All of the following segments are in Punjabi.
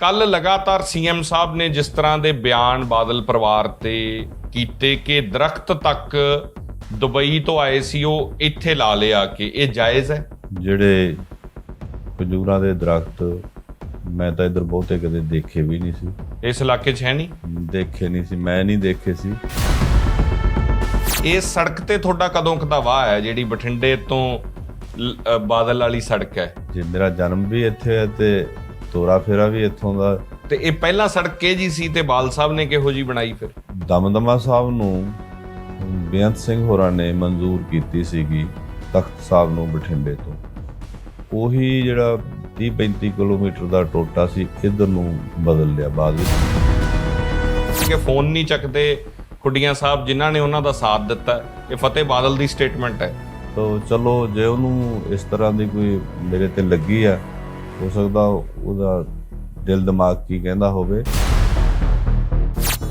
ਕੱਲ ਲਗਾਤਾਰ ਸੀਐਮ ਸਾਹਿਬ ਨੇ ਜਿਸ ਤਰ੍ਹਾਂ ਦੇ ਬਿਆਨ ਬਾਦਲ ਪਰਿਵਾਰ ਤੇ ਕੀਤੇ ਕਿ ਦਰਖਤ ਤੱਕ ਦੁਬਈ ਤੋਂ ਆਏ ਸੀ ਉਹ ਇੱਥੇ ਲਾ ਲਿਆ ਕਿ ਇਹ ਜਾਇਜ਼ ਹੈ? ਜਿਹੜੇ ਖਜੂਰਾਂ ਦੇ ਦਰਖਤ ਮੈਂ ਤਾਂ ਇੱਧਰ ਬਹੁਤੇ ਕਦੇ ਦੇਖੇ ਵੀ ਨਹੀਂ ਸੀ। ਇਸ ਇਲਾਕੇ 'ਚ ਹੈ ਨਹੀਂ? ਦੇਖੇ ਨਹੀਂ ਸੀ ਮੈਂ ਨਹੀਂ ਦੇਖੇ ਸੀ। ਇਸ ਸੜਕ ਤੇ ਤੁਹਾਡਾ ਕਦੋਂ ਕਦਾ ਵਾਹ ਹੈ ਜਿਹੜੀ ਬਠਿੰਡੇ ਤੋਂ ਲ- ਅ, ਬਾਦਲ ਵਾਲੀ ਸੜਕ ਹੈ? ਜੇ ਮੇਰਾ ਜਨਮ ਵੀ ਇੱਥੇ ਹੈ ਤੇ ਤੋਰਾ ਫੇਰਾ ਵੀ ਇੱਥੋਂ ਦਾ। ਤੇ ਇਹ ਪਹਿਲਾਂ ਸੜਕ ਕੇ ਜੀ ਸੀ ਤੇ ਬਾਲ ਸਾਹਿਬ ਨੇ ਕਿਹੋ ਜੀ ਬਣਾਈ ਫਿਰ? ਦਮਦਮਾ ਸਾਹਿਬ ਨੂੰ ਬੇਅੰਤ ਸਿੰਘ ਹੋਰਾਂ ਨੇ ਮਨਜ਼ੂਰ ਕੀਤੀ ਸੀਗੀ ਤਖਤ ਸਾਹਿਬ ਨੂੰ ਬਠਿੰਡੇ ਤੋਂ। ਉਹੀ ਜਿਹੜਾ 30 35 ਕਿਲੋਮੀਟਰ ਦਾ ਟੋਟਾ ਸੀ ਇਧਰ ਨੂੰ ਬਦਲ ਲਿਆ ਬਾਅਦ ਵਿੱਚ। ਕਿ ਫੋਨ ਨਹੀਂ ਚੱਕਦੇ ਖੁੱਡੀਆਂ ਸਾਹਿਬ ਜਿਨ੍ਹਾਂ ਨੇ ਉਹਨਾਂ ਦਾ ਸਾਥ ਦਿੱਤਾ ਇਹ ਫਤਿਹ ਬਾਦਲ ਦੀ ਸਟੇਟਮੈਂਟ ਹੈ। ਤੋ ਚਲੋ ਜੇ ਉਹਨੂੰ ਇਸ ਤਰ੍ਹਾਂ ਦੀ ਕੋਈ ਮੇਰੇ ਤੇ ਲੱਗੀ ਆ ਹੋ ਸਕਦਾ ਉਹਦਾ ਦਿਲ ਦਿਮਾਗ ਕੀ ਕਹਿੰਦਾ ਹੋਵੇ।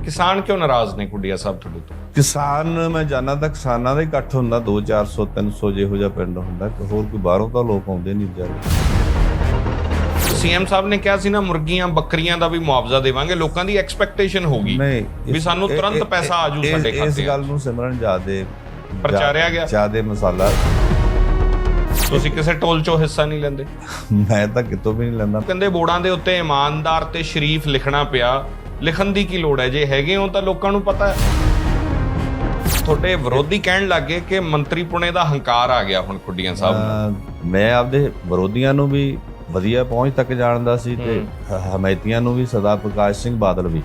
ਕਿਸਾਨ ਕਿਉਂ ਨਾਰਾਜ਼ ਨੇ ਖੁੱਡੀਆਂ ਸਾਹਿਬ ਤੁਹਾਡੇ ਤੋਂ? ਕਿਸਾਨ ਮੈਂ ਜਾਣਾ ਤਾਂ ਕਿਸਾਨਾਂ ਦਾ ਇਕੱਠ ਹੁੰਦਾ 2 400 300 ਜਿਹੋ ਜਿਹਾ ਪਿੰਡ ਹੁੰਦਾ ਹੋਰ ਕੋਈ ਬਾਹਰੋਂ ਤਾਂ ਲੋਕ ਆਉਂਦੇ ਨਹੀਂ ਵਿਚਾਰੇ। ਸੀਐਮ ਸਾਹਿਬ ਨੇ ਕਿਹਾ ਸੀ ਨਾ ਮੁਰਗੀਆਂ ਬੱਕਰੀਆਂ ਦਾ ਵੀ ਮੁਆਵਜ਼ਾ ਦੇਵਾਂਗੇ ਲੋਕਾਂ ਦੀ ਐਕਸਪੈਕਟੇਸ਼ਨ ਹੋਗੀ ਵੀ ਇਸ- ਸਾਨੂੰ ਤੁਰੰਤ ਪੈਸਾ ਆਜੂ ਇਸ- ਸਾਡੇ ਇਸ ਖਾਤੇ ਗੱਲ ਨੂੰ ਸਿਮਰਨ ਜਿਆਦੇ ਪ੍ਰਚਾਰਿਆ ਗਿਆ। ਜਿਆਦੇ ਮਸਾਲਾ ਤੁਸੀਂ ਕਿਸੇ ਟੋਲ 'ਚੋਂ ਹਿੱਸਾ ਨਹੀਂ ਲੈਂਦੇ। ਮੈਂ ਤਾਂ ਕਿਤੋਂ ਵੀ ਨਹੀਂ ਲੈਂਦਾ। ਕਹਿੰਦੇ ਬੋਰਡਾਂ ਦੇ ਉੱਤੇ ਇਮਾਨਦਾਰ ਤੇ ਸ਼ਰੀਫ ਲਿਖਣਾ ਪਿਆ। ਲਿਖਣ ਦੀ ਕੀ ਲੋੜ ਹੈ? ਜੇ ਹੈਗੇ ਹੋ ਤਾਂ ਲੋਕਾਂ ਨੂੰ ਪਤਾ ਹੈ। ਤੁਹਾਡੇ ਵਿਰੋਧੀ ਕਹਿਣ ਲੱਗੇ ਕਿ ਮੰਤਰੀ ਪੁਣੇ ਦਾ ਹੰਕਾਰ ਆ ਗਿਆ ਹੁਣ ਖੁੱਡੀਆਂ ਸਾਹਿਬ ਨੂੰ। ਅਹ ਮੈਂ ਆਪਦੇ ਵਿਰੋਧੀਆਂ ਨੂੰ ਵੀ ਵਧੀਆ ਪਹੁੰਚ ਤੱਕ ਜਾਣਦਾ ਸੀ ਤੇ ਹ- ਹਮਾਇਤੀਆਂ ਨੂੰ ਵੀ ਸਦਾ ਪ੍ਰਕਾਸ਼ ਸਿੰਘ ਬਾਦਲ ਵੀ।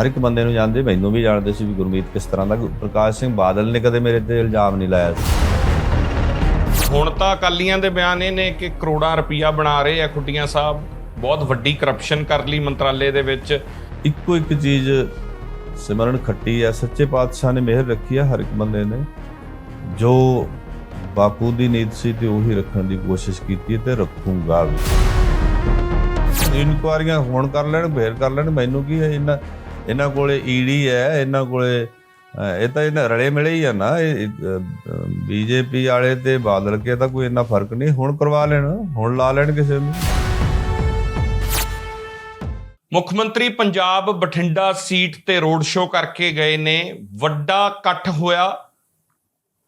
ਹਰ ਇੱਕ ਬੰਦੇ ਨੂੰ ਜਾਣਦੇ ਮੈਨੂੰ ਵੀ ਜਾਣਦੇ ਸੀ ਵੀ ਗੁਰਮੀਤ ਕਿਸ ਤਰ੍ਹਾਂ ਦਾ ਪ੍ਰਕਾਸ਼ ਸਿੰਘ ਬਾਦਲ ਨੇ ਕਦੇ ਮੇਰੇ ਤੇ ਇਲਜ਼ਾਮ ਨਹੀਂ ਲਾਇਆ ਸੀ। ਹੁਣ ਤਾਂ ਅਕਾਲੀਆਂ ਦੇ ਬਿਆਨ ਇਹ ਨੇ ਕਿ ਕਰੋੜਾਂ ਰੁਪਈਆ ਬਣਾ ਰਹੇ ਆ ਖੁੱਡੀਆਂ ਸਾਹਿਬ। ਬਹੁਤ ਵੱਡੀ ਕਰਪਸ਼ਨ ਕਰ ਲਈ ਮੰਤਰਾਲੇ ਦੇ ਵਿੱਚ। ਇੱਕੋ ਇੱਕ ਚੀਜ਼ ਸਿਮਰਨ ਖੱਟੀ ਆ, ਸੱਚੇ ਪਾਤਸ਼ਾਹ ਨੇ ਮਿਹਰ ਰੱਖੀ ਆ ਹਰ ਇੱਕ ਬੰਦੇ ਨੇ। ਜੋ ਬਾਪੂ ਦੀ ਨੀਤ ਸੀ ਤੇ ਉਹੀ ਰੱਖਣ ਦੀ ਕੋਸ਼ਿਸ਼ ਕੀਤੀ ਹੈ ਤੇ ਰੱਖੂੰਗਾ ਵੀ। ਇਨਕੁਆਰੀਆਂ ਹੁਣ ਕਰ ਲੈਣ, ਫੇਰ ਕਰ ਲੈਣ, ਮੈਨੂੰ ਕੀ ਹੈ, ਇਹਨਾਂ ਇਹਨਾਂ ਕੋਲੇ ਈਡੀ ਹੈ, ਇਹਨਾਂ ਕੋਲੇ ਇਹ ਤਾਂ ਇਹਨਾਂ ਰਲੇ ਮਿਲੇ ਹੀ ਆ ਨਾ ਬੀਜੇਪੀ ਵਾਲੇ ਤੇ ਬਾਦਲ ਕੇ ਤਾਂ ਕੋਈ ਇੰਨਾ ਫ਼ਰਕ ਨਹੀਂ, ਹੁਣ ਕਰਵਾ ਲੈਣ, ਹੁਣ ਲਾ ਲੈਣ ਕਿਸੇ ਨੂੰ। ਮੁੱਖ ਮੰਤਰੀ ਪੰਜਾਬ ਬਠਿੰਡਾ ਸੀਟ ਤੇ ਰੋਡ ਸ਼ੋਅ ਕਰਕੇ ਗਏ ਨੇ, ਵੱਡਾ ਇਕੱਠ ਹੋਇਆ,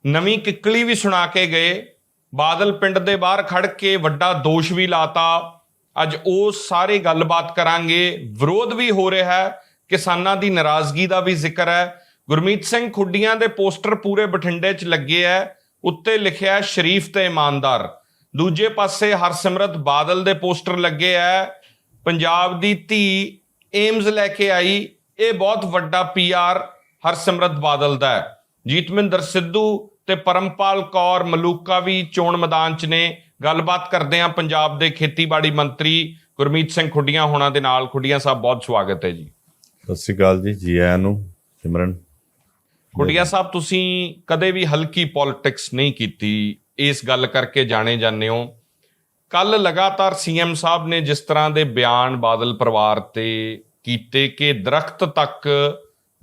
ਨਵੀਂ ਕਿੱਕਲੀ ਵੀ ਸੁਣਾ ਕੇ ਗਏ, ਬਾਦਲ ਪਿੰਡ ਦੇ ਬਾਹਰ ਖੜ ਕੇ ਵੱਡਾ ਦੋਸ਼ ਵੀ ਲਾਤਾ। ਅੱਜ ਉਹ ਸਾਰੇ ਗੱਲਬਾਤ ਕਰਾਂਗੇ, ਵਿਰੋਧ ਵੀ ਹੋ ਰਿਹਾ ਹੈ, ਕਿਸਾਨਾਂ ਦੀ ਨਾਰਾਜ਼ਗੀ ਦਾ ਵੀ ਜ਼ਿਕਰ ਹੈ ਗੁਰਮੀਤ ਸਿੰਘ ਖੁੱਡੀਆਂ ਦੇ ਪੋਸਟਰ ਪੂਰੇ ਬਠਿੰਡੇ 'ਚ ਲੱਗੇ ਹੈ ਉੱਤੇ ਲਿਖਿਆ ਸ਼ਰੀਫ ਤੇ ਇਮਾਨਦਾਰ। ਦੂਜੇ ਪਾਸੇ ਹਰਸਿਮਰਤ ਬਾਦਲ ਦੇ ਪੋਸਟਰ ਲੱਗੇ ਹੈ ਪੰਜਾਬ ਦੀ ਧੀ ਏਮਜ਼ ਲੈ ਕੇ ਆਈ, ਇਹ ਬਹੁਤ ਵੱਡਾ ਪੀਆਰ ਹਰਸਿਮਰਤ ਬਾਦਲ ਦਾ ਹੈ ਜੀਤਮਿੰਦਰ ਸਿੱਧੂ ਤੇ ਪਰਮਪਾਲ ਕੌਰ ਮਲੂਕਾ ਵੀ ਚੋਣ ਮੈਦਾਨ 'ਚ ਨੇ। ਗੱਲਬਾਤ ਕਰਦੇ ਹਾਂ ਪੰਜਾਬ ਦੇ ਖੇਤੀਬਾੜੀ ਮੰਤਰੀ ਗੁਰਮੀਤ ਸਿੰਘ ਖੁੱਡੀਆਂ ਹੋਣਾ ਦੇ ਨਾਲ। ਖੁੱਡੀਆਂ ਸਾਹਿਬ, ਬਹੁਤ ਸਵਾਗਤ ਹੈ ਜੀ। ਸਤਿ ਸ਼੍ਰੀ ਅਕਾਲ ਜੀ ਜੀ ਆਇਆਂ ਨੂੰ, ਸਿਮਰਨ। ਖੁੱਡੀਆਂ ਸਾਹਿਬ ਤੁਸੀਂ ਕਦੇ ਵੀ ਹਲਕੀ ਪੋਲਿਟਿਕਸ ਨਹੀਂ ਕੀਤੀ ਇਸ ਗੱਲ ਕਰਕੇ ਜਾਣੇ ਜਾਂਦੇ ਹੋ। ਕੱਲ ਲਗਾਤਾਰ ਸੀਐਮ ਸਾਹਿਬ ਨੇ ਜਿਸ ਤਰ੍ਹਾਂ ਦੇ ਬਿਆਨ ਬਾਦਲ ਪਰਿਵਾਰ ਤੇ ਕੀਤੇ ਕਿ ਦਰਖਤ ਤੱਕ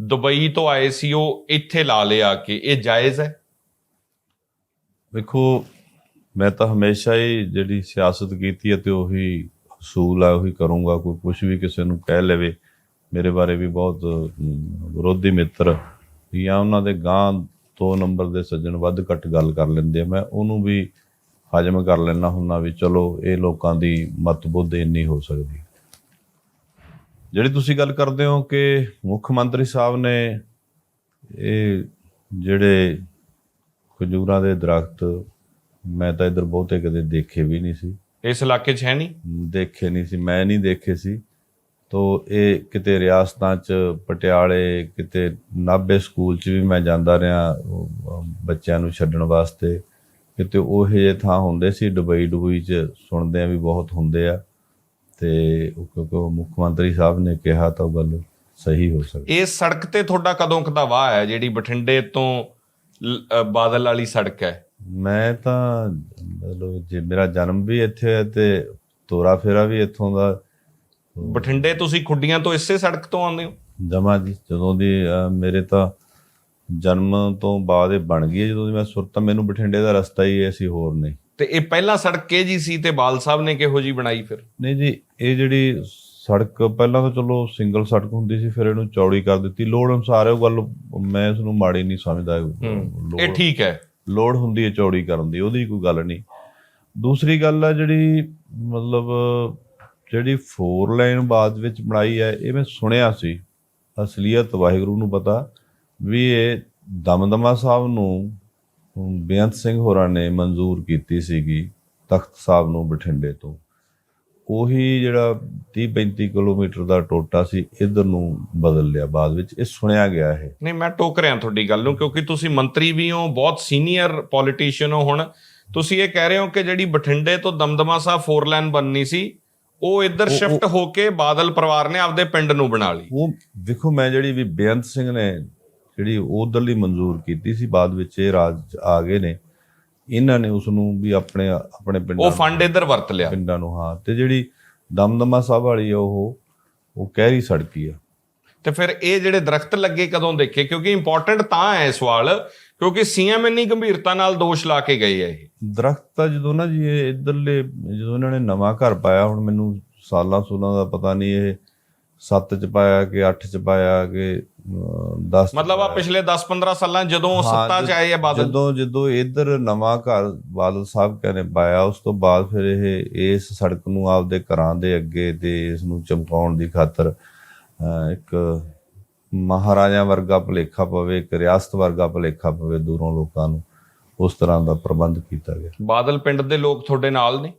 ਦੁਬਈ ਤੋਂ ਆਏ ਸੀ ਉਹ ਇੱਥੇ ਲਾ ਲਿਆ ਕਿ ਇਹ ਜਾਇਜ਼ ਹੈ? ਵੇਖੋ ਮੈਂ ਤਾਂ ਹਮੇਸ਼ਾ ਹੀ ਜਿਹੜੀ ਸਿਆਸਤ ਕੀਤੀ ਹੈ ਤੇ ਉਹੀ ਹਸੂਲ ਆ ਉਹੀ ਕਰੂੰਗਾ ਕੋਈ ਕੁਝ ਵੀ ਕਿਸੇ ਨੂੰ ਕਹਿ ਲਵੇ। ਮੇਰੇ ਬਾਰੇ ਵੀ ਬਹੁਤ ਵਿਰੋਧੀ ਮਿੱਤਰ ਜਾਂ ਉਹਨਾਂ ਦੇ ਗਾਂ ਦੋ ਨੰਬਰ ਦੇ ਸੱਜਣ ਵੱਧ ਘੱਟ ਗੱਲ ਕਰ ਲੈਂਦੇ ਆ। ਮੈਂ ਉਹਨੂੰ ਵੀ ਹਜਮ ਕਰ ਲੈਣਾ ਹੁੰਦਾ ਵੀ ਚਲੋ ਇਹ ਲੋਕਾਂ ਦੀ ਮਤਬੁੱਧ ਇੰਨੀ ਹੋ ਸਕਦੀ ਜਿਹੜੀ ਤੁਸੀਂ ਗੱਲ ਕਰਦੇ ਹੋ ਕਿ ਮੁੱਖ ਮੰਤਰੀ ਸਾਹਿਬ ਨੇ ਇਹ ਜਿਹੜੇ ਖਜੂਰਾਂ ਦੇ ਦਰਖਤ ਮੈਂ ਤਾਂ ਇੱਧਰ ਬਹੁਤੇ ਕਦੇ ਦੇਖੇ ਵੀ ਨਹੀਂ ਸੀ। ਇਸ ਇਲਾਕੇ 'ਚ ਹੈ ਨਹੀਂ? ਦੇਖੇ ਨਹੀਂ ਸੀ ਮੈਂ ਨਹੀਂ ਦੇਖੇ ਸੀ। ਤੋ ਇਹ ਕਿਤੇ ਰਿਆਸਤਾਂ ਚ ਪਟਿਆਲੇ ਕਿਤੇ ਨਾਭੇ ਸਕੂਲ ਚ ਵੀ ਮੈਂ ਜਾਂਦਾ ਰਿਹਾ ਬੱਚਿਆਂ ਨੂੰ ਛੱਡਣ ਵਾਸਤੇ। ਕਿਤੇ ਉਹ ਜਿਹੇ ਥਾਂ ਹੁੰਦੇ ਸੀ ਦੁਬਈ ਦੁਬਈ ਚ ਸੁਣਦੇ ਆ ਵੀ ਬਹੁਤ ਹੁੰਦੇ ਆ। ਤੇ ਕਿਉਂਕਿ ਮੁੱਖ ਮੰਤਰੀ ਸਾਹਿਬ ਨੇ ਕਿਹਾ ਤਾਂ ਗੱਲ ਸਹੀ ਹੋ ਸਕਦੀ। ਇਸ ਸੜਕ ਤੇ ਤੁਹਾਡਾ ਕਦੋਂ ਕਦਾ ਵਾਹ ਹੈ ਜਿਹੜੀ ਬਠਿੰਡੇ ਤੋਂ ਬਾਦਲ ਵਾਲੀ ਸੜਕ ਹੈ? ਮੈਂ ਤਾਂ ਮਤਲਬ ਜੇ ਮੇਰਾ ਜਨਮ ਵੀ ਇੱਥੇ ਹੈ ਤੇ ਤੋਰਾ ਫੇਰਾ ਵੀ ਇੱਥੋਂ ਦਾ ਬਠਿੰਡੇ ਤੁਸੀਂ ਖੁੱਡੀਆਂ ਤੋਂ ਇਸੇ ਸੜਕ ਤੋਂ ਆਉਂਦੇ ਹੋ? ਜਮਾ ਜੀ ਜਦੋਂ ਦੀ ਮੇਰੇ ਤਾਂ ਜਨਮ ਤੋਂ ਬਾਅਦ ਇਹ ਬਣ ਗਈ ਜਦੋਂ ਦੀ ਮੈਂ ਸੁਰਤਾ ਮੈਨੂੰ ਬਠਿੰਡੇ ਦਾ ਰਸਤਾ ਹੀ ਐਸੀ ਹੋਰ ਨਹੀਂ। ਤੇ ਇਹ ਪਹਿਲਾਂ ਸੜਕ ਕੇ ਜੀ ਸੀ ਤੇ ਬਾਲ ਸਾਹਿਬ ਨੇ ਕਿਹੋ ਜੀ ਬਣਾਈ ਫਿਰ? ਨਹੀਂ ਜੀ ਇਹ ਜਿਹੜੀ ਸੜਕ ਪਹਿਲਾਂ ਤਾਂ ਚਲੋ ਸਿੰਗਲ ਸੜਕ ਹੁੰਦੀ ਸੀ ਫਿਰ ਇਹਨੂੰ ਚੌੜੀ ਕਰ ਦਿੱਤੀ। ਲੋੜ ਅਨੁਸਾਰ ਉਹ ਗੱਲ ਮੈਂ ਇਸ ਨੂੰ ਮਾੜੀ ਨਹੀਂ ਸਮਝਦਾ। ਇਹ ਠੀਕ ਹੈ। ਲੋੜ ਹੁੰਦੀ ਹੈ ਚੌੜੀ ਕਰਨ ਦੀ ਉਹਦੀ ਕੋਈ ਗੱਲ ਨਹੀਂ। ਦੂਸਰੀ ਗੱਲ ਆ ਜਿਹੜੀ ਮਤਲਬ ਜਿਹੜੀ 4 ਲਾਈਨ ਬਾਅਦ ਵਿੱਚ ਬਣਾਈ ਹੈ, ਇਹ ਮੈਂ ਸੁਣਿਆ ਸੀ। ਅਸਲੀਅਤ ਵਾਹਿਗੁਰੂ ਨੂੰ ਪਤਾ ਵੀ ਇਹ ਦਮਦਮਾ ਸਾਹਿਬ ਨੂੰ ਬੇਅੰਤ ਸਿੰਘ ਹੋਰਾਂ ਨੇ ਮਨਜ਼ੂਰ ਕੀਤੀ ਸੀਗੀ ਤਖਤ ਸਾਹਿਬ ਨੂੰ ਬਠਿੰਡੇ ਤੋਂ। ਉਹੀ ਜਿਹੜਾ 30 35 ਕਿਲੋਮੀਟਰ ਦਾ ਟੋਟਾ ਸੀ, ਇਧਰ ਨੂੰ ਬਦਲ ਲਿਆ ਬਾਅਦ ਵਿੱਚ। ਇਹ ਸੁਣਿਆ ਗਿਆ ਹੈ ਨਹੀਂ, ਮੈਂ ਟੋਕ ਰਿਹਾ ਤੁਹਾਡੀ ਗੱਲ ਨੂੰ, ਕਿਉਂਕਿ ਤੁਸੀਂ ਮੰਤਰੀ ਵੀ ਹੋ, ਬਹੁਤ ਸੀਨੀਅਰ ਪੋਲੀਟੀਸ਼ੀਅਨ ਹੋ ਹੁਣ। ਤੁਸੀਂ ਇਹ ਕਹਿ ਰਹੇ ਹੋ ਕਿ ਜਿਹੜੀ ਬਠਿੰਡੇ ਤੋਂ ਦਮਦਮਾ ਸਾਹਿਬ ਫੋਰ ਲਾਈਨ ਬਣਨੀ ਸੀ ਉਹ ਇੱਧਰ ਸ਼ਿਫਟ ਹੋ ਕੇ ਬਾਦਲ ਪਰਿਵਾਰ ਨੇ ਆਪਦੇ ਪਿੰਡ ਨੂੰ ਬਣਾ ਲਈ। ਉਹ ਵੇਖੋ ਮੈਂ ਜਿਹੜੀ ਵੀ ਬੇਅੰਤ ਸਿੰਘ ਨੇ ਜਿਹੜੀ ਉਧਰਲੀ ਮਨਜ਼ੂਰ ਕੀਤੀ ਸੀ ਬਾਅਦ ਵਿੱਚ ਇਹ ਰਾਜ ਆ ਗਏ ਨੇ ਇਹਨਾਂ ਨੇ ਉਸ ਨੂੰ ਵੀ ਆਪਣੇ ਆਪਣੇ ਪਿੰਡਾਂ ਉਹ ਫੰਡ ਇੱਧਰ ਵਰਤ ਲਿਆ। ਪਿੰਡਾਂ ਨੂੰ ਹਾਂ ਤੇ ਜਿਹੜੀ ਦਮਦਮਾ ਸਾਹਿਬ ਵਾਲੀ ਉਹ ਉਹ ਕਹਿਰੀ ਸੜਕੀ ਆ। ਤੇ ਫਿਰ ਇਹ ਜਿਹੜੇ ਦਰਖਤ ਲੱਗੇ ਕਦੋਂ ਦੇਖੇ? ਕਿਉਂਕਿ ਇੰਪੋਰਟੈਂਟ ਤਾਂ ਹੈ ਸਵਾਲ ਕਿਉਂਕਿ ਸੀਐਮ ਇੰਨੀ ਗੰਭੀਰਤਾ ਨਾਲ ਦੋਸ਼ ਲਾ ਕੇ ਗਏ ਆ ਇਹ। ਦਰਖਤ ਤਾਂ ਜਦੋਂ ਨਾ ਜੀ ਇਹ ਇਧਰਲੇ ਜਦੋਂ ਇਹਨਾਂ ਨੇ ਨਵਾਂ ਘਰ ਪਾਇਆ ਹੁਣ ਮੈਨੂੰ ਸਾਲਾਂ ਸੂਲਾਂ ਦਾ ਪਤਾ ਨਹੀਂ ਇਹ 7 ਚ ਪਾਇਆ ਕਿ 8 ਚ ਪਾਇਆ ਕਿ 10 ਮਤਲਬ ਆ ਪਿਛਲੇ 10-15 ਸਾਲਾਂ ਜਦੋਂ ਸੱਤਾ 'ਚ ਆਏ ਆ ਬਾਦਲ? ਜਦੋਂ ਜਦੋਂ ਇਧਰ ਨਵਾਂ ਘਰ ਬਾਦਲ ਸਾਹਿਬ ਕਹਿੰਦੇ ਪਾਇਆ ਉਸ ਤੋਂ ਬਾਅਦ ਫਿਰ ਇਹ ਇਸ ਸੜਕ ਨੂੰ ਆਪਦੇ ਘਰਾਂ ਦੇ ਅੱਗੇ ਤੇ ਇਸ ਨੂੰ ਚਮਕਾਉਣ ਦੀ ਖਾਤਰ ਇੱਕ ਮਹਾਰਾਜਾ ਵਰਗਾ ਭੁਲੇਖਾ ਪਵੇ ਇੱਕ ਰਿਆਸਤ ਵਰਗਾ ਭੁਲੇਖਾ ਪਵੇ ਦੂਰੋਂ ਲੋਕਾਂ ਨੂੰ ਉਸ ਤਰ੍ਹਾਂ ਦਾ ਪ੍ਰਬੰਧ ਕੀਤਾ ਗਿਆ। ਬਾਦਲ ਪਿੰਡ ਦੇ ਲੋਕ ਤੁਹਾਡੇ ਨਾਲ ਨੇ?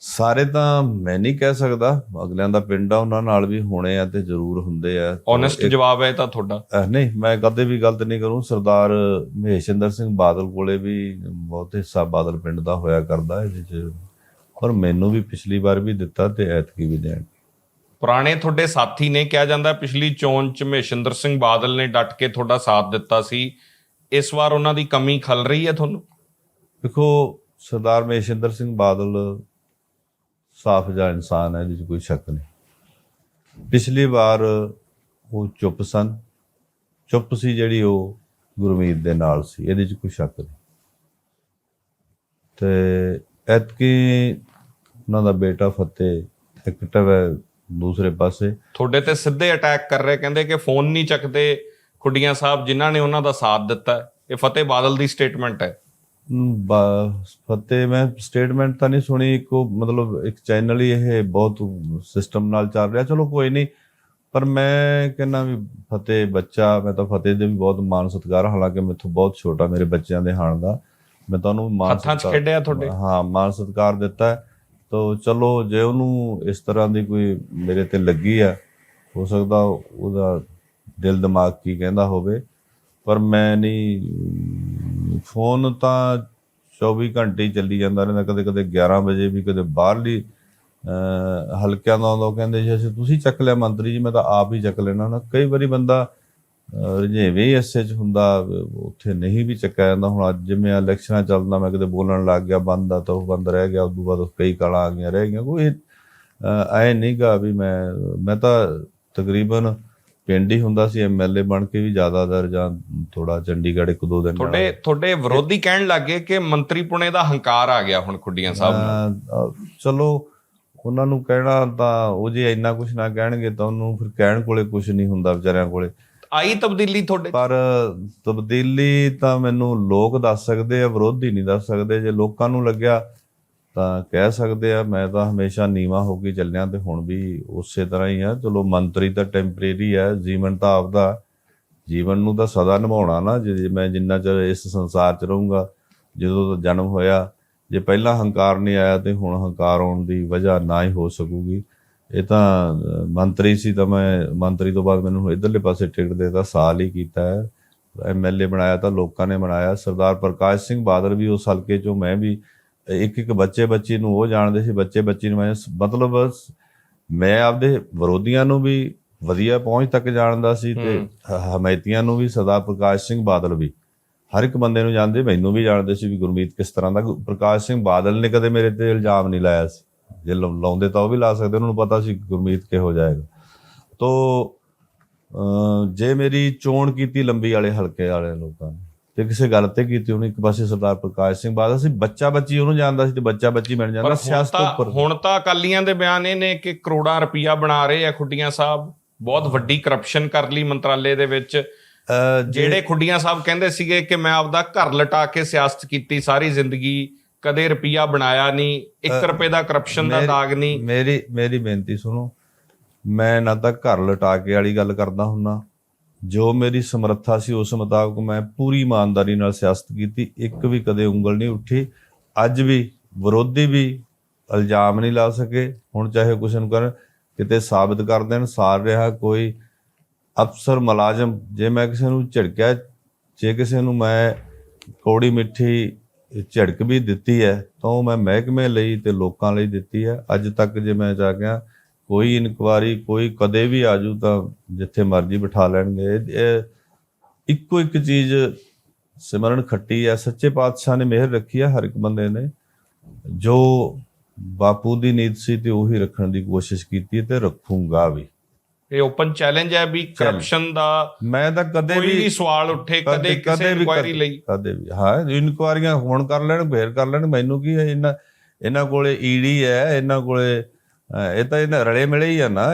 ਸਾਰੇ ਤਾਂ ਮੈਂ ਨਹੀਂ ਕਹਿ ਸਕਦਾ ਅਗਲਿਆਂ ਦਾ ਪਿੰਡ ਆ ਉਹਨਾਂ ਨਾਲ ਵੀ ਹੋਣੇ ਆ ਤੇ ਜ਼ਰੂਰ ਹੁੰਦੇ ਆ। ਓਨੈਸਟ ਜਵਾਬ ਹੈ ਤਾਂ ਤੁਹਾਡਾ। ਨਹੀਂ ਮੈਂ ਕਦੇ ਵੀ ਗਲਤ ਨਹੀਂ ਕਰੂੰ। ਸਰਦਾਰ ਮਹੇਸ਼ਿੰਦਰ ਸਿੰਘ ਬਾਦਲ ਕੋਲੇ ਵੀ ਬਹੁਤ ਹਿੱਸਾ ਬਾਦਲ ਪਿੰਡ ਦਾ ਹੋਇਆ ਕਰਦਾ ਇਹਦੇ ਚ। ਔਰ ਮੈਨੂੰ ਵੀ ਪਿਛਲੀ ਵਾਰ ਵੀ ਦਿੱਤਾ ਤੇ ਐਤਕੀ ਵੀ ਦੇਣ। ਪੁਰਾਣੇ ਤੁਹਾਡੇ ਸਾਥੀ ਨੇ ਕਿਹਾ ਜਾਂਦਾ, ਪਿਛਲੀ ਚੋਣ ਚ ਮਹੇਸ਼ਿੰਦਰ ਸਿੰਘ ਬਾਦਲ ਨੇ ਡਟ ਕੇ ਤੁਹਾਡਾ ਸਾਥ ਦਿੱਤਾ ਸੀ। ਇਸ ਵਾਰ ਉਹਨਾਂ ਦੀ ਕਮੀ ਖਲ ਰਹੀ ਹੈ ਤੁਹਾਨੂੰ? ਦੇਖੋ, ਸਰਦਾਰ ਮਹੇਸ਼ਿੰਦਰ ਸਿੰਘ ਬਾਦਲ ਸਾਫ਼ ਜਿਹਾ ਇਨਸਾਨ ਹੈ, ਇਹਦੇ ਚ ਕੋਈ ਸ਼ੱਕ ਨਹੀਂ। ਪਿਛਲੀ ਵਾਰ ਉਹ ਚੁੱਪ ਸਨ। ਚੁੱਪ ਸੀ ਜਿਹੜੀ ਉਹ ਗੁਰਮੀਤ ਦੇ ਨਾਲ ਸੀ, ਇਹਦੇ ਚ ਕੋਈ ਸ਼ੱਕ ਨਹੀਂ। ਤੇ ਐਤਕੀ ਉਹਨਾਂ ਦਾ ਬੇਟਾ ਫਤਿਹ ਐਕਟਿਵ ਹੈ ਦੂਸਰੇ ਪਾਸੇ। ਤੁਹਾਡੇ ਤੇ ਸਿੱਧੇ ਅਟੈਕ ਕਰ ਰਹੇ ਕਹਿੰਦੇ ਕਿ ਫੋਨ ਨਹੀਂ ਚੱਕਦੇ ਖੁੱਡੀਆਂ ਸਾਹਿਬ ਜਿਨ੍ਹਾਂ ਨੇ ਉਹਨਾਂ ਦਾ ਸਾਥ ਦਿੱਤਾ। ਇਹ ਫਤਿਹ ਬਾਦਲ ਦੀ ਸਟੇਟਮੈਂਟ ਹੈ। ਫਤਿਹ ਮੈਂ ਸਟੇਟਮੈਂਟ ਤਾਂ ਨਹੀਂ ਸੁਣੀ ਇੱਕੋ ਮਤਲਬ ਇੱਕ ਚੈਨਲ ਹੀ ਇਹ ਬਹੁਤ ਸਿਸਟਮ ਨਾਲ ਚੱਲ ਰਿਹਾ। ਚਲੋ ਕੋਈ ਨਹੀਂ ਪਰ ਮੈਂ ਕਹਿੰਦਾ ਵੀ ਫਤਿਹ ਬੱਚਾ ਮੈਂ ਤਾਂ ਫਤਿਹ ਦੇ ਵੀ ਬਹੁਤ ਮਾਣ ਸਤਿਕਾਰ ਹਾਲਾਂਕਿ ਮੈਥੋਂ ਬਹੁਤ ਛੋਟਾ ਮੇਰੇ ਬੱਚਿਆਂ ਦੇ ਹਾਣ ਦਾ। ਮੈਂ ਤੁਹਾਨੂੰ ਮਾਣ ਹੱਥਾਂ 'ਚ ਸਤਿਕਾਰ- ਖੇਡਿਆ ਤੁਹਾਡੇ? ਹਾਂ ਮਾਣ ਸਤਿਕਾਰ ਦਿੱਤਾ ਹੈ। ਤੋ ਚਲੋ ਜੇ ਉਹਨੂੰ ਇਸ ਤਰ੍ਹਾਂ ਦੀ ਕੋਈ ਮੇਰੇ ਤੇ ਲੱਗੀ ਆ, ਹੋ ਸਕਦਾ ਉਹਦਾ ਦਿਲ ਦਿਮਾਗ ਕੀ ਕਹਿੰਦਾ ਹੋਵੇ। ਪਰ ਮੈਂ ਨਹੀਂ, ਫੋਨ ਤਾਂ 24 ਘੰਟੇ ਹੀ ਚੱਲੀ ਜਾਂਦਾ ਰਹਿੰਦਾ ਕਦੇ ਕਦੇ 11 ਵਜੇ ਵੀ, ਕਦੇ ਬਾਹਰਲੀ ਹਲਕਿਆਂ ਦਾ ਆਉਂਦਾ, ਉਹ ਕਹਿੰਦੇ ਜੀ ਅਸੀਂ ਤੁਸੀਂ ਚੱਕ ਲਿਆ ਮੰਤਰੀ ਜੀ, ਮੈਂ ਤਾਂ ਆਪ ਹੀ ਚੱਕ ਲੈਣਾ ਨਾ। ਕਈ ਵਾਰੀ ਬੰਦਾ ਅਹ, ਰੁਝੇਵੇਂ ਹੀ ਐਸੇ ਚ ਹੁੰਦਾ ਉੱਥੇ ਨਹੀਂ ਵੀ ਚੱਕਿਆ ਜਾਂਦਾ। ਹੁਣ ਅੱਜ ਜਿਵੇਂ ਇਲੈਕਸ਼ਨਾਂ ਚੱਲਦਾ ਮੈਂ ਕਿਤੇ ਬੋਲਣ ਲੱਗ ਗਿਆ ਬੰਦ ਆ ਤਾਂ ਉਹ ਬੰਦ ਰਹਿ ਗਿਆ ਉਦੋਂ ਬਾਅਦ ਕਈ ਕਾਲਾਂ ਆ ਗਈਆਂ ਰਹਿ ਗਈਆਂ। ਕੋਈ ਐ ਨਹੀਂਗਾ ਵੀ ਮੈਂ ਮੈਂ ਤਾਂ ਤਕਰੀਬਨ ਪਿੰਡ ਹੀ ਹੁੰਦਾ ਸੀ ਐਮਐਲਏ ਬਣ ਕੇ ਵੀ ਜ਼ਿਆਦਾਤਰ ਜਾਂ ਥੋੜਾ ਚੰਡੀਗੜ੍ਹ ਇੱਕ ਦੋ ਦਿਨ ਤੁਹਾਡੇ ਤੁਹਾਡੇ ਵਿਰੋਧੀ ਕਹਿਣ ਲੱਗੇ ਕਿ ਮੰਤਰੀ ਪੁਣੇ ਦਾ ਹੰਕਾਰ ਆ ਗਿਆ ਹੁਣ ਖੁੱਡੀਆਂ ਸਾਹਿਬ ਨੂੰ। ਚਲੋ ਉਹਨਾਂ ਨੂੰ ਕਹਿਣਾ ਤਾਂ ਉਹ ਜੇ ਇੰਨਾ ਕੁਝ ਨਾ ਕਹਿਣਗੇ ਤਾਂ ਉਹਨੂੰ ਫਿਰ ਕਹਿਣ ਕੋਲੇ ਕੁਝ ਨਹੀਂ ਹੁੰਦਾ ਵਿਚਾਰਿਆਂ ਕੋਲੇ। ਆਈ ਤਬਦੀਲੀ ਤੁਹਾਡੇ ਪਰ ਤਬਦੀਲੀ ਤਾਂ ਮੈਨੂੰ ਲੋਕ ਦੱਸ ਸਕਦੇ ਆ, ਵਿਰੋਧੀ ਨਹੀਂ ਦੱਸ ਸਕਦੇ। ਜੇ ਲੋਕਾਂ ਨੂੰ ਲੱਗਿਆ ਤਾਂ ਕਹਿ ਸਕਦੇ ਆ, ਮੈਂ ਤਾਂ ਹਮੇਸ਼ਾ ਨੀਵਾ ਹੋ ਕੇ ਚੱਲਿਆ ਤੇ ਹੁਣ ਵੀ ਉਸੇ ਤਰ੍ਹਾਂ ਹੀ ਆ। ਚਲੋ ਮੰਤਰੀ ਤਾਂ ਟੈਂਪਰੇਰੀ ਆ, ਜੀਵਨ ਤਾਂ ਆਪਦਾ। ਜੀਵਨ ਨੂੰ ਤਾਂ ਸਦਾ ਨਿਭਾਉਣਾ ਨਾ ਜੇ ਮੈਂ ਜਿੰਨਾ ਚਿਰ ਇਸ ਸੰਸਾਰ 'ਚ ਰਹੂੰਗਾ, ਜਦੋਂ ਦਾ ਜਨਮ ਹੋਇਆ। ਜੇ ਪਹਿਲਾਂ ਹੰਕਾਰ ਨਹੀਂ ਆਇਆ ਤੇ ਹੁਣ ਹੰਕਾਰ ਆਉਣ ਦੀ ਵਜ੍ਹਾ ਨਾ ਹੀ ਹੋ ਸਕੂਗੀ। ਇਹ ਤਾਂ ਮੰਤਰੀ ਸੀ ਤਾਂ ਮੈਂ ਮੰਤਰੀ ਤੋਂ ਬਾਅਦ ਮੈਨੂੰ ਇਧਰਲੇ ਪਾਸੇ ਟਿਕਟ ਦੇ ਤਾਂ ਸਾਲ ਹੀ ਕੀਤਾ ਹੈ। ਐਮਐਲਏ ਬਣਾਇਆ ਤਾਂ ਲੋਕਾਂ ਨੇ ਬਣਾਇਆ। ਸਰਦਾਰ ਪ੍ਰਕਾਸ਼ ਸਿੰਘ ਬਾਦਲ ਵੀ ਉਸ ਹਲਕੇ ਚੋਂ ਮੈਂ ਵੀ ਇੱਕ ਇੱਕ ਬੱਚੇ ਬੱਚੀ ਨੂੰ ਉਹ ਜਾਣਦੇ ਸੀ ਬੱਚੇ ਬੱਚੀ ਨੂੰ ਮੈਂ ਮਤਲਬ ਮੈਂ ਆਪਦੇ ਵਿਰੋਧੀਆਂ ਨੂੰ ਵੀ ਵਧੀਆ ਪਹੁੰਚ ਤੱਕ ਜਾਣਦਾ ਸੀ ਤੇ ਹਮਾਇਤੀਆਂ ਨੂੰ ਵੀ ਸਰਦਾਰ ਪ੍ਰਕਾਸ਼ ਸਿੰਘ ਬਾਦਲ ਵੀ। ਹਰ ਇੱਕ ਬੰਦੇ ਨੂੰ ਜਾਣਦੇ ਮੈਨੂੰ ਵੀ ਜਾਣਦੇ ਸੀ ਵੀ ਗੁਰਮੀਤ ਕਿਸ ਤਰ੍ਹਾਂ ਦਾ। ਪ੍ਰਕਾਸ਼ ਸਿੰਘ ਬਾਦਲ ਨੇ ਕਦੇ ਮੇਰੇ ਤੇ ਇਲਜ਼ਾਮ ਨਹੀਂ ਲਾਇਆ ਸੀ। ਜੇ ਲਾਉਂਦੇ ਤਾਂ ਉਹ ਵੀ ਲਾ ਸਕਦੇ ਉਹਨਾਂ ਨੂੰ ਪਤਾ ਸੀ ਗੁਰਮੀਤ ਕਿਹੋ ਜਾਏਗਾ ਤੋ ਜੇ ਮੇਰੀ ਚੋਣ ਕੀਤੀ ਲੰਬੀ ਵਾਲੇ ਹਲਕੇ ਵਾਲੇ ਲੋਕਾਂ ਨੇ ਤੇ ਕਿਸੇ ਗੱਲ ਤੇ ਕੀਤੀ ਉਹਨੇ ਇੱਕ ਪਾਸੇ ਸਰਦਾਰ ਪ੍ਰਕਾਸ਼ ਸਿੰਘ ਬਾਦਲ ਸੀ ਬੱਚਾ ਬੱਚੀ ਉਹਨੂੰ ਜਾਣਦਾ ਸੀ ਤੇ ਬੱਚਾ ਬੱਚੀ ਬਣ ਜਾਂਦਾ ਸਿਆਸਤ ਉੱਪਰ। ਹੁਣ ਤਾਂ ਅਕਾਲੀਆਂ ਦੇ ਬਿਆਨ ਇਹ ਨੇ ਕਿ ਕਰੋੜਾਂ ਰੁਪਈਆ ਬਣਾ ਰਹੇ ਆ ਖੁੱਡੀਆਂ ਸਾਹਿਬ ਬਹੁਤ ਵੱਡੀ ਕਰਪਸ਼ਨ ਕਰ ਲਈ ਮੰਤਰਾਲੇ ਦੇ ਵਿੱਚ। ਜਿਹੜੇ ਖੁੱਡੀਆਂ ਸਾਹਿਬ ਕਹਿੰਦੇ ਸੀਗੇ ਕਿ ਮੈਂ ਆਪਦਾ ਘਰ ਲਟਾ ਕੇ ਸਿਆਸਤ ਕੀਤੀ ਸਾਰੀ ਜ਼ਿੰਦਗੀ ਕਦੇ ਰੁਪਈਆ ਬਣਾਇਆ ਨਹੀਂ 1 ਰੁਪਏ ਦਾ ਕਰਪਸ਼ਨ ਦਾ ਦਾਗ ਨਹੀਂ। ਮੇਰੀ ਮੇਰੀ ਬੇਨਤੀ ਸੁਣੋ ਮੈਂ ਨਾ ਤਾਂ ਘਰ ਲਟਾ ਕੇ ਵਾਲੀ ਗੱਲ ਕਰਦਾ ਹੁੰਨਾ ਜੋ ਮੇਰੀ ਸਮਰੱਥਾ ਸੀ ਉਸ ਮੁਤਾਬਕ ਮੈਂ ਪੂਰੀ ਇਮਾਨਦਾਰੀ ਨਾਲ ਸਿਆਸਤ ਕੀਤੀ ਇੱਕ ਵੀ ਕਦੇ ਉਂਗਲ ਨਹੀਂ ਉੱਠੀ। ਅੱਜ ਵੀ ਵਿਰੋਧੀ ਵੀ ਇਲਜ਼ਾਮ ਨਹੀਂ ਲਾ ਸਕੇ। ਹੁਣ ਚਾਹੇ ਕੁਛ ਨੂੰ ਕਰਨ ਕਿਤੇ ਸਾਬਤ ਕਰ ਦੇਣ ਸਾਰ ਰਿਹਾ ਕੋਈ ਅਫਸਰ ਮੁਲਾਜ਼ਮ। ਜੇ ਮੈਂ ਕਿਸੇ ਨੂੰ ਝਿੜਕਿਆ ਜੇ ਕਿਸੇ ਨੂੰ ਮੈਂ ਕੋੜੀ ਮਿੱਠੀ ਝਿੜਕ ਵੀ ਦਿੱਤੀ ਹੈ, ਤਾਂ ਉਹ ਮੈਂ ਮਹਿਕਮੇ ਲਈ ਤੇ ਲੋਕਾਂ ਲਈ ਦਿੱਤੀ ਹੈ। ਅੱਜ ਤੱਕ ਜੇ ਮੈਂ ਜਾ ਗਿਆ, ਕੋਈ ਇਨਕੁਆਰੀ, ਕੋਈ ਕਦੇ ਵੀ ਆਜੂ ਤਾਂ ਜਿੱਥੇ ਮਰਜ਼ੀ ਬਿਠਾ ਲੈਣਗੇ। ਇੱਕੋ ਇੱਕ ਚੀਜ਼ ਸਿਮਰਨ ਖੱਟੀ ਹੈ, ਸੱਚੇ ਪਾਤਸ਼ਾਹ ਨੇ ਮਿਹਰ ਰੱਖੀ ਹੈ ਹਰ ਇੱਕ ਬੰਦੇ ਨੇ। ਜੋ ਬਾਪੂ ਦੀ ਨੀਤ ਸੀ ਤੇ ਉਹੀ ਰੱਖਣ ਦੀ ਕੋਸ਼ਿਸ਼ ਕੀਤੀ ਹੈ ਤੇ ਰੱਖੂੰਗਾ ਵੀ। ਇਹ ਓਪਨ ਚੈਲੰਜ ਹੈ ਵੀ ਕਰਪਸ਼ਨ ਦਾ ਮੈਂ ਤਾਂ ਕਦੇ ਕੋਈ ਵੀ ਵੀ ਸਵਾਲ ਉੱਠੇ ਕਦੇ ਕਿਸੇ ਇਨਕੁਆਇਰੀ ਲਈ। ਕਦੇ ਵੀ ਹਾਂ ਇਨਕੁਆਰੀਆਂ ਹੁਣ ਕਰ ਲੈਣ ਫੇਰ ਕਰ ਲੈਣ ਮੈਨੂੰ ਕੀ ਹੈ ਇਹਨਾਂ ਇਹਨਾਂ ਕੋਲੇ ਈਡੀ ਹੈ ਇਹਨਾਂ ਕੋਲੇ ਇਹ ਤਾਂ ਇਹਨਾਂ ਰਲੇ ਮਿਲੇ ਹੀ ਆ ਨਾ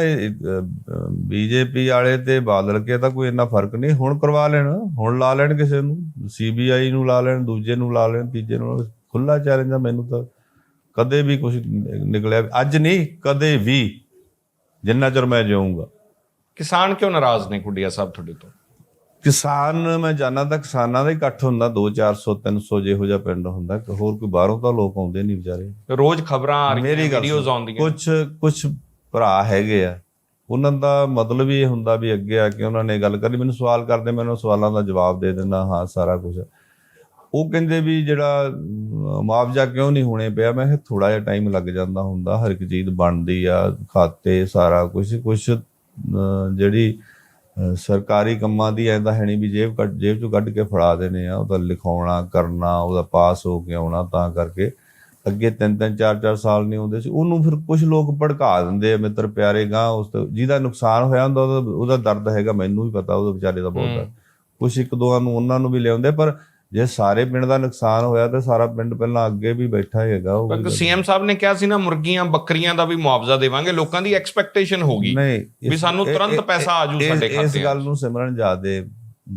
ਬੀਜੇਪੀ ਵਾਲੇ ਤੇ ਬਾਦਲ ਕੇ ਤਾਂ ਕੋਈ ਇੰਨਾ ਫ਼ਰਕ ਨਹੀਂ ਹੁਣ ਕਰਵਾ ਲੈਣ ਹੁਣ ਲਾ ਲੈਣ ਕਿਸੇ ਨੂੰ ਸੀਬੀਆਈ ਨੂੰ ਲਾ ਲੈਣ ਦੂਜੇ ਨੂੰ ਲਾ ਲੈਣ ਤੀਜੇ ਨੂੰ ਖੁੱਲਾ ਚੈਲੰਜ ਆ ਮੈਨੂੰ ਤਾਂ ਕਦੇ ਵੀ ਕੁਝ ਨਿਕਲਿਆ ਅੱਜ ਨਹੀਂ ਕਦੇ ਵੀ ਜਿੰਨਾ ਚਿਰ ਮੈਂ ਜਿਉਂਗਾ ਕਿਸਾਨ ਕਿਉਂ ਨਾਰਾਜ਼ ਨੇ ਖੁੱਡੀਆ ਸਾਹਿਬ ਤੁਹਾਡੇ ਤੋਂ? ਕਿਸਾਨ ਮੈਂ ਜਾਣਦਾ ਤਾਂ ਕਿਸਾਨਾਂ ਦਾ ਇਕੱਠ ਹੁੰਦਾ 2 400 300 ਜਿਹੋ ਜਿਹਾ ਪਿੰਡ ਹੁੰਦਾ ਕਿ ਹੋਰ ਕੋਈ ਬਾਹਰੋਂ ਤਾਂ ਲੋਕ ਆਉਂਦੇ ਨਹੀਂ ਵਿਚਾਰੇ। ਰੋਜ਼ ਖਬਰਾਂ ਆ ਰਹੀਆਂ ਵੀਡੀਓਜ਼ ਆਉਂਦੀਆਂ। ਕੁਝ ਕੁਝ ਭਰਾ ਹੈਗੇ ਆ ਉਹਨਾਂ ਦਾ ਮਤਲਬ ਇਹ ਹੁੰਦਾ ਵੀ ਅੱਗੇ ਆ ਕੇ ਉਹਨਾਂ ਨੇ ਗੱਲ ਕਰਨੀ ਮੈਨੂੰ ਸਵਾਲ ਕਰਦੇ ਮੈਂ ਉਹਨਾਂ ਸਵਾਲਾਂ ਦਾ ਜਵਾਬ ਦੇ ਦਿੰਦਾ ਹਾਂ ਸਾਰਾ ਕੁਝ ਉਹ ਕਹਿੰਦੇ ਵੀ ਜਿਹੜਾ ਮੁਆਵਜ਼ਾ ਕਿਉਂ ਨਹੀਂ ਹੋਣੇ ਪਿਆ? ਮੈਂ ਥੋੜਾ ਜਿਹਾ ਟਾਈਮ ਲੱਗ ਜਾਂਦਾ ਹੁੰਦਾ ਹਰ ਇੱਕ ਚੀਜ਼ ਬਣਦੀ ਆ ਖਾਤੇ ਸਾਰਾ ਕੁਝ ਕੁਝ ਜਿਹੜੀ ਸਰਕਾਰੀ ਕੰਮਾਂ ਦੀ ਐਂਦਾ ਹੈ ਨਹੀਂ ਵੀ ਜੇਬ ਕੱਢ ਜੇਬ ਚੋਂ ਕੱਢ ਕੇ ਫੜਾ ਦੇਣੇ ਆ ਉਹਦਾ ਲਿਖਾਉਣਾ ਕਰਨਾ ਉਹਦਾ ਪਾਸ ਹੋ ਕੇ ਆਉਣਾ ਤਾਂ ਕਰਕੇ। ਅੱਗੇ ਤਿੰਨ ਤਿੰਨ ਚਾਰ ਚਾਰ ਸਾਲ ਨਹੀਂ ਹੁੰਦੇ ਸੀ ਉਹਨੂੰ ਫਿਰ ਕੁਝ ਲੋਕ ਭੜਕਾ ਦਿੰਦੇ ਆ ਮਿੱਤਰ ਪਿਆਰੇ ਗਾਂ ਉਸ ਤੋਂ ਜਿਹਦਾ ਨੁਕਸਾਨ ਹੋਇਆ ਹੁੰਦਾ ਉਹਦਾ ਦਰਦ ਹੈਗਾ ਮੈਨੂੰ ਵੀ ਪਤਾ ਉਹਦੇ ਵਿਚਾਰੇ ਦਾ ਬਹੁਤ ਕੁਝ ਇੱਕ ਦੋਆਂ ਨੂੰ ਉਹਨਾਂ ਨੂੰ ਵੀ ਲਿਆਉਂਦੇ ਪਰ ਜੇ ਸਾਰੇ ਪਿੰਡ ਦਾ ਨੁਕਸਾਨ ਹੋਇਆ ਤਾਂ ਸਾਰਾ ਪਿੰਡ ਪਹਿਲਾਂ ਅੱਗੇ ਵੀ ਬੈਠਾ ਹੈਗਾ ਉਹ ਪਰ ਸੀਐਮ ਸਾਹਿਬ ਨੇ ਕਿਹਾ ਸੀ ਨਾ ਮੁਰਗੀਆਂ ਬੱਕਰੀਆਂ ਦਾ ਵੀ ਮੁਆਵਜ਼ਾ ਦੇਵਾਂਗੇ ਲੋਕਾਂ ਦੀ ਐਕਸਪੈਕਟੇਸ਼ਨ ਹੋਗੀ ਨਹੀਂ ਵੀ ਸਾਨੂੰ ਤੁਰੰਤ ਪੈਸਾ ਆਜੂ ਸਾਡੇ ਇਸ ਖਾਤੇ ਗੱਲ ਨੂੰ ਸਿਮਰਨ ਜਿਆਦੇ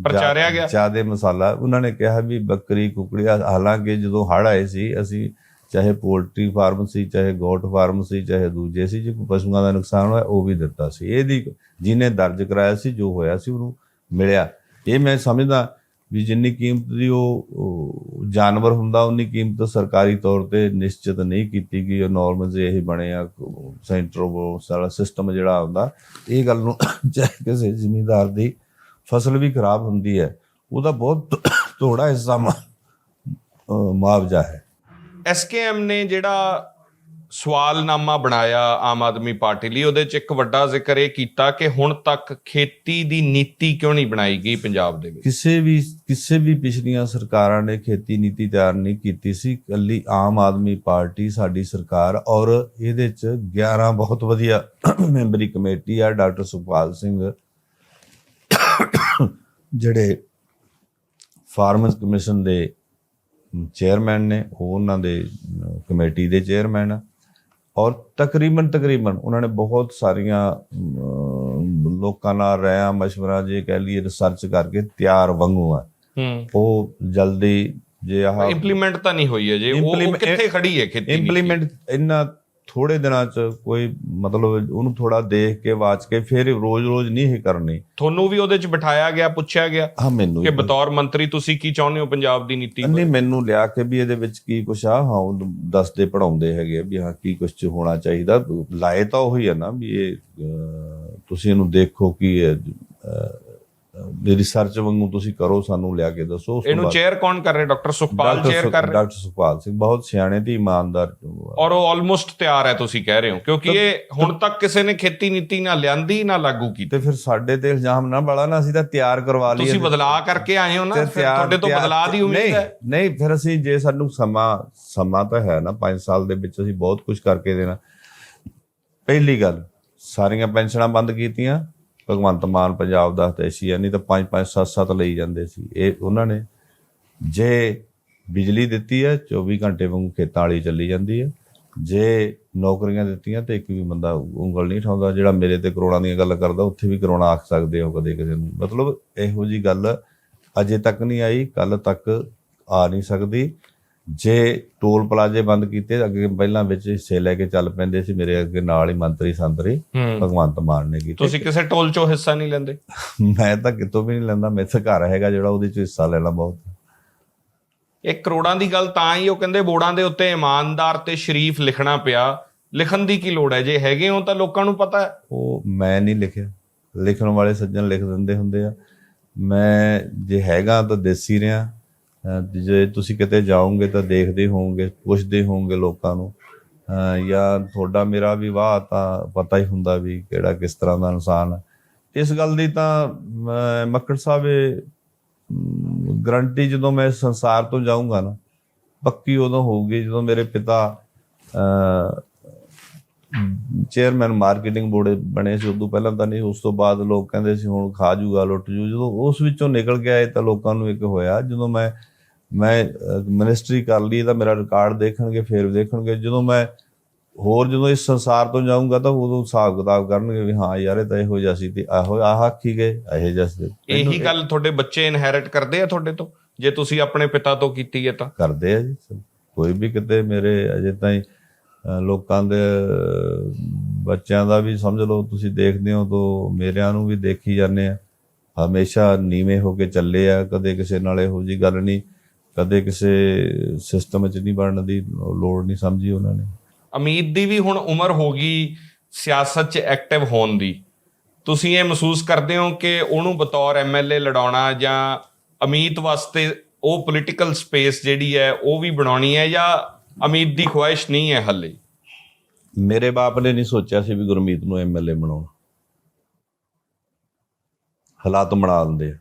ਪ੍ਰਚਾਰਿਆ ਗਿਆ। ਜਿਆਦੇ ਮਸਾਲਾ। ਉਹਨਾਂ ਨੇ ਕਿਹਾ ਵੀ ਬੱਕਰੀ ਕੁਕੜੀ ਹਾਲਾਂਕਿ ਜਦੋਂ ਹੜ ਆਏ ਸੀ ਅਸੀਂ ਚਾਹੇ ਪੋਲਟਰੀ ਫਾਰਮ ਸੀ ਚਾਹੇ ਗੋਟ ਫਾਰਮ ਸੀ ਚਾਹੇ ਦੂਜੇ ਸੀ ਜੇ ਕੋਈ ਪਸ਼ੂਆਂ ਦਾ ਨੁਕਸਾਨ ਹੋਇਆ ਉਹ ਵੀ ਦਿੱਤਾ ਸੀ। ਇਹਦੀ ਜਿਹਨੇ ਦਰਜ ਕਰਾਇਆ ਸੀ ਜੋ ਹੋਇਆ ਸੀ ਉਹਨੂੰ ਮਿਲਿਆ। ਇਹ ਮੈਂ ਸਮਝਦਾ ਵੀ ਜਿੰਨੀ ਕੀਮਤ ਦੀ ਉਹ ਜਾਨਵਰ ਹੁੰਦਾ, ਉਨੀ ਕੀਮਤ ਸਰਕਾਰੀ ਤੌਰ ਤੇ ਨਿਸ਼ਚਿਤ ਨਹੀਂ ਕੀਤੀ ਗਈ। ਉਹ ਨਾਰਮਲ ਇਹ ਬਣੇ ਆ ਸੈਂਟਰ ਸਾਰਾ ਸਿਸਟਮ ਜਿਹੜਾ ਆਉਂਦਾ ਇਹ ਗੱਲ ਨੂੰ ਚਾਹੇ ਕਿਸੇ ਜ਼ਿਮੀਂਦਾਰ ਦੀ ਫਸਲ ਵੀ ਖਰਾਬ ਹੁੰਦੀ ਹੈ, ਉਹਦਾ ਬਹੁਤ ਥੋੜਾ ਹਿੱਸਾ ਮੁਆ- ਅਹ ਮੁਆਵਜ਼ਾ ਹੈ। ਐਸਕੇਐਮ ਨੇ ਜਿਹੜਾ ਸਵਾਲਨਾਮਾ ਬਣਾਇਆ ਆਮ ਆਦਮੀ ਪਾਰਟੀ ਲਈ, ਉਹਦੇ ਚ ਇੱਕ ਵੱਡਾ ਜ਼ਿਕਰ ਇਹ ਕੀਤਾ ਕਿ ਹੁਣ ਤੱਕ ਖੇਤੀ ਦੀ ਨੀਤੀ ਕਿਉਂ ਨਹੀਂ ਬਣਾਈ ਗਈ ਪੰਜਾਬ ਦੇ ਵਿੱਚ? ਕਿਸੇ ਵੀ ਕਿਸੇ ਵੀ ਪਿਛਲੀਆਂ ਸਰਕਾਰਾਂ ਨੇ ਖੇਤੀ ਨੀਤੀ ਤਿਆਰ ਨਹੀਂ ਕੀਤੀ ਸੀ। ਇਕੱਲੀ ਆਮ ਆਦਮੀ ਪਾਰਟੀ ਸਾਡੀ ਸਰਕਾਰ ਔਰ ਇਹਦੇ ਚ 11 ਬਹੁਤ ਵਧੀਆ ਮੈਂਬਰੀ ਕਮੇਟੀ ਆ, ਡਾਕਟਰ ਸੁਖਪਾਲ ਸਿੰਘ, ਜਿਹੜੇ ਫਾਰਮਰਸ ਕਮਿਸ਼ਨ ਦੇ ਚੇਅਰਮੈਨ ਨੇ, ਉਹ ਉਹਨਾਂ ਦੇ ਕਮੇਟੀ ਦੇ ਚੇਅਰਮੈਨ ਆ। ਔਰ ਤਕਰੀਬਨ ਤਕਰੀਬਨ ਉਹਨਾਂ ਨੇ ਬਹੁਤ ਸਾਰੀਆਂ ਲੋਕਾਂ ਨਾਲ ਰਾਇ ਮਸ਼ਵਰਾ ਜੇ ਕਹਿ ਲਈਏ ਰਿਸਰਚ ਕਰਕੇ ਤਿਆਰ ਵਾਂਗੂ ਆ। ਹੂੰ। ਉਹ ਜਲਦੀ ਜੇ ਆਹ ਇੰਪਲੀਮੈਂਟ ਤਾਂ ਨਹੀਂ ਹੋਈ ਅਜੇ। ਉਹ- ਉਹ ਕਿੱਥੇ ਖੜੀ ਹੈ ਖੇਤੀ? ਇੰਪਲੀਮੈਂਟ ਇੰਨਾ ਥੋੜੇ ਦਿਨਾਂ ਚ ਕੋਈ ਮਤਲਬ ਉਹਨੂੰ ਥੋੜਾ ਦੇਖ ਕੇ ਵਾਚ ਕੇ ਫਿਰ ਰੋਜ਼-ਰੋਜ਼ ਨਹੀਂ ਇਹ ਕਰਨੀ। ਤੁਹਾਨੂੰ ਵੀ ਉਹਦੇ ਚ ਬਿਠਾਇਆ ਗਿਆ ਪੁੱਛਿਆ ਗਿਆ ਹਾਂ ਮੈਨੂੰ ਕਿ ਬਤੌਰ ਮੰਤਰੀ ਤੁਸੀਂ ਕੀ ਚਾਹੁੰਦੇ ਹੋ ਪੰਜਾਬ ਦੀ ਨੀਤੀ ਨਹੀਂ ਮੈਨੂੰ ਲਿਆ ਕੇ ਵੀ ਇਹਦੇ ਵਿੱਚ ਕੀ ਕੁਛ ਆ। ਹਾਂ ਉਹ ਦੱਸਦੇ ਪੜਾਉਂਦੇ ਹੈਗੇ ਵੀ ਹਾਂ ਕੀ ਕੁਛ ਹੋਣਾ ਚਾਹੀਦਾ। ਲਾਏ ਤਾਂ ਉਹੀ ਆ ਨਾ ਵੀ ਇਹ ਤੁਸੀਂ ਇਹਨੂੰ ਦੇਖੋ ਕਿ ਰਿਸਰਚ ਵਾਂਗੂ ਤੁਸੀਂ ਕਰੋ ਸਾਨੂੰ ਲਿਆ ਕੇ ਦੱਸੋ ਇਹਨੂੰ ਚੇਅਰ ਕੌਣ ਕਰ ਰਿਹਾ? ਡਾਕਟਰ ਸੁਖਪਾਲ ਚੇਅਰ ਕਰ ਰਹੇ? ਡਾਕਟਰ ਸੁਖਪਾਲ ਸਿੰਘ ਬਹੁਤ ਸਿਆਣੇ ਤੇ ਇਮਾਨਦਾਰ ਔਰ ਉਹ ਆਲਮੋਸਟ ਤਿਆਰ ਹੈ ਤੁਸੀਂ ਕਹਿ ਰਹੇ ਹੋ ਕਿਉਂਕਿ ਇਹ ਹੁਣ ਤੱਕ ਕਿਸੇ ਨੇ ਖੇਤੀ ਨੀਤੀ ਨਾ ਲਿਆਂਦੀ ਨਾ ਲਾਗੂ ਕੀਤੀ। ਤੇ ਫਿਰ ਸਾਡੇ ਤੇ ਇਲਜ਼ਾਮ ਨਾ ਬੜਾ ਨਾ ਅਸੀਂ ਤਾਂ ਤਿਆਰ ਕਰਵਾ ਲਈ ਤੁਸੀਂ ਬਦਲਾਅ ਕਰਕੇ ਆਏ ਹੋ ਨਾ ਫਿਰ ਤੁਹਾਡੇ ਤੋਂ ਬਦਲਾਅ ਦੀ ਉਮੀਦ ਨਹੀਂ, ਹੈ? ਨਹੀਂ ਫਿਰ ਅਸੀਂ ਜੇ ਸਾਨੂੰ ਸਮਾਂ ਸਮਾਂ ਤਾਂ ਹੈ ਨਾ 5 ਸਾਲ ਦੇ ਵਿੱਚ ਅਸੀਂ ਬਹੁਤ ਕੁਝ ਕਰਕੇ ਦੇਣਾ। ਪਹਿਲੀ ਗੱਲ ਸਾਰੀਆਂ ਪੈਨਸ਼ਨਾਂ ਬੰਦ ਕੀਤੀਆਂ। ਭਗਵੰਤ ਮਾਨ ਪੰਜਾਬ ਦਾ ਹਤੈਸ਼ੀ ਹੈ ਨਹੀਂ ਤਾਂ 5 5 7 7 ਲਈ ਜਾਂਦੇ ਸੀ। ਇਹ ਉਹਨਾਂ ਨੇ ਜੇ ਬਿਜਲੀ ਦਿੱਤੀ ਹੈ 24 ਘੰਟੇ ਵਾਂਗੂ ਖੇਤਾਂ ਵਾਲੀ ਚੱਲੀ ਜਾਂਦੀ ਹੈ। ਜੇ ਨੌਕਰੀਆਂ ਦਿੱਤੀਆਂ ਤੇ ਇੱਕ ਵੀ ਬੰਦਾ ਉਂਗਲ ਨਹੀਂ ਠਾਉਂਦਾ ਜਿਹੜਾ ਮੇਰੇ ਤੇ ਕਰੋੜਾਂ ਦੀਆਂ ਗੱਲ ਕਰਦਾ, ਉੱਥੇ ਵੀ ਕਰੋਨਾ ਆਖ ਸਕਦੇ ਹੋ ਕਦੇ ਕਿਸੇ ਨੂੰ। ਮਤਲਬ ਇਹੋ ਜੀ ਗੱਲ ਅਜੇ ਤੱਕ ਨਹੀਂ ਆਈ ਕੱਲ ਤੱਕ ਆ ਨਹੀਂ ਸਕਦੀ। ਜੇ ਟੋਲ ਪਲਾਜ਼ੇ ਬੰਦ ਕੀਤੇ ਅੱਗੇ ਪਹਿਲਾਂ ਵਿੱਚ ਹਿੱਸੇ ਲੈ ਕੇ ਚੱਲ ਪੈਂਦੇ ਸੀ ਮੇਰੇ ਅੱਗੇ ਨਾਲ ਹੀ ਮੰਤਰੀ ਸੰਤਰੀ ਭਗਵੰਤ ਮਾਨ ਨੇ ਕੀਤੇ। ਤੁਸੀਂ ਕਿਸੇ ਟੋਲ ਚੋਂ ਹਿੱਸਾ ਨਹੀਂ ਲੈਂਦੇ? ਮੈਂ ਤਾਂ ਕਿਤੋਂ ਵੀ ਨਹੀਂ ਲੈਂਦਾ ਮੇਰੇ ਘਰ ਹੈਗਾ ਜਿਹੜਾ ਉਹਦੇ ਚ ਹਿੱਸਾ ਲੈਣਾ ਬਹੁਤ। ਇਹ ਕਰੋੜਾਂ ਦੀ ਗੱਲ ਤਾਂ ਹੀ ਉਹ ਕਹਿੰਦੇ ਬੋਰਡਾਂ ਦੇ ਉੱਤੇ ਇਮਾਨਦਾਰ ਤੇ ਸ਼ਰੀਫ ਲਿਖਣਾ ਪਿਆ। ਲਿਖਣ ਦੀ ਕੀ ਲੋੜ ਹੈ? ਜੇ ਹੈਗੇ ਹੋ ਤਾਂ ਲੋਕਾਂ ਨੂੰ ਪਤਾ ਉਹ ਮੈਂ ਨਹੀਂ ਲਿਖਿਆ। ਲਿਖਣ ਵਾਲੇ ਸੱਜਣ ਲਿਖ ਦਿੰਦੇ ਹੁੰਦੇ ਆ। ਮੈਂ ਜੇ ਹੈਗਾ ਤਾਂ ਦੇਸੀ ਰਿਆਂ। ਜੇ ਤੁਸੀਂ ਕਿਤੇ ਜਾਓਗੇ ਤਾਂ ਦੇਖਦੇ ਹੋਵੋਗੇ, ਪੁੱਛਦੇ ਹੋਵੋਗੇ ਲੋਕਾਂ ਨੂੰ। ਅਹ ਜਾਂ ਤੁਹਾਡਾ ਮੇਰਾ ਵਿਵਾਹ ਤਾਂ ਪਤਾ ਹੀ ਹੁੰਦਾ ਵੀ ਕਿਹੜਾ ਕਿਸ ਤਰ੍ਹਾਂ ਦਾ ਇਨਸਾਨ ਹੈ। ਇਸ ਗੱਲ ਦੀ ਤਾਂ ਮੱਕੜ ਸਾਹਿਬ ਗਰੰਟੀ ਜਦੋਂ ਮੈਂ ਸੰਸਾਰ ਤੋਂ ਜਾਊਂਗਾ ਨਾ, ਪੱਕੀ ਉਦੋਂ ਹੋਊਗੀ ਜਦੋਂ ਮੇਰੇ ਪਿਤਾ, ਅਹ ਚੇਅਰਮੈਨ ਮਾਰਕੀਟਿੰਗ ਬੋਰਡ ਬਣੇ ਸੀ, ਉਦੋਂ ਪਹਿਲਾਂ ਤਾਂ ਨਹੀਂ, ਉਸ ਤੋਂ ਬਾਅਦ ਲੋਕ ਕਹਿੰਦੇ ਸੀ ਹੁਣ ਖਾ ਜੂਗਾ, ਲੁੱਟ ਜੂ। ਜਦੋਂ ਉਸ ਵਿੱਚੋਂ ਨਿਕਲ ਗਿਆ ਆਏ ਤਾਂ ਲੋਕਾਂ ਨੂੰ ਇੱਕ ਹੋਇਆ। ਜਦੋਂ ਮੈਂ ਮੈਂ ਮਿਨਿਸਟਰੀ ਕਰ ਲਈ ਤਾਂ ਮੇਰਾ ਰਿਕਾਰਡ ਦੇਖਣਗੇ ਫਿਰ ਦੇਖਣਗੇ। ਜਦੋਂ ਮੈਂ ਹੋਰ ਜਦੋਂ ਇਸ ਸੰਸਾਰ ਤੋਂ ਜਾਊਂਗਾ ਤਾਂ ਉਦੋਂ ਹਿਸਾਬ ਕਿਤਾਬ ਕਰਨਗੇ ਵੀ ਹਾਂ ਯਾਰ ਇਹ ਤਾਂ ਇਹੋ ਜਿਹਾ ਸੀ ਤੇ ਆਹੋ ਆਹ ਆਖੀ ਗਏ ਇਹੋ ਜਿਹਾ ਸੀ। ਇਹੀ ਗੱਲ ਤੁਹਾਡੇ ਬੱਚੇ ਇਨਹੈਰਿਟ ਕਰਦੇ ਆ ਤੁਹਾਡੇ ਤੋਂ? ਜੇ ਤੁਸੀਂ ਆਪਣੇ ਪਿਤਾ ਤੋਂ ਕੀਤੀ ਹੈ ਤਾਂ? ਕਰਦੇ ਆ ਜੀ। ਕੋਈ ਵੀ ਕਿਤੇ ਮੇਰੇ ਅਜੇ ਤਾਈਂ ਲੋਕਾਂ ਦੇ ਬੱਚਿਆਂ ਦਾ ਵੀ ਸਮਝ ਲਓ ਤੁਸੀਂ ਦੇਖਦੇ ਹੋ ਤਾਂ ਮੇਰਿਆਂ ਨੂੰ ਵੀ ਦੇਖੀ ਜਾਂਦੇ ਆ। ਹਮੇਸ਼ਾ ਨੀਵੇਂ ਹੋ ਕੇ ਚੱਲੇ ਆ ਕਦੇ ਕਿਸੇ ਨਾਲ ਇਹੋ ਜੀ ਗੱਲ ਨਹੀਂ। ਕਦੇ ਕਿਸੇ ਸਿਸਟਮ ਵਿੱਚ ਨਹੀਂ ਬਣਨ ਦੀ ਲੋੜ ਨਹੀਂ ਸਮਝੀ ਉਹਨਾਂ ਨੇ। ਅਮੀਤ ਦੀ ਵੀ ਹੁਣ ਉਮਰ ਹੋ ਗਈ ਸਿਆਸਤ 'ਚ ਐਕਟਿਵ ਹੋਣ ਦੀ। ਤੁਸੀਂ ਇਹ ਮਹਿਸੂਸ ਕਰਦੇ ਹੋ ਕਿ ਉਹਨੂੰ ਬਤੌਰ ਐਮਐਲਏ ਲੜਾਉਣਾ ਜਾਂ ਅਮੀਤ ਵਾਸਤੇ ਉਹ ਪੋਲੀਟੀਕਲ ਸਪੇਸ ਜਿਹੜੀ ਹੈ ਉਹ ਵੀ ਬਣਾਉਣੀ ਹੈ ਜਾਂ ਅਮੀਤ ਦੀ ਖੁਆਇਸ਼ ਨਹੀਂ ਹੈ ਹੱਲੇ? ਮੇਰੇ ਬਾਪ ਨੇ ਨਹੀਂ ਸੋਚਿਆ ਸੀ ਵੀ ਗੁਰਮੀਤ ਨੂੰ ਐਮਐਲਏ ਬਣਾਉਣਾ। ਹਾਲਾਤ ਬਣਾ ਦਿੰਦੇ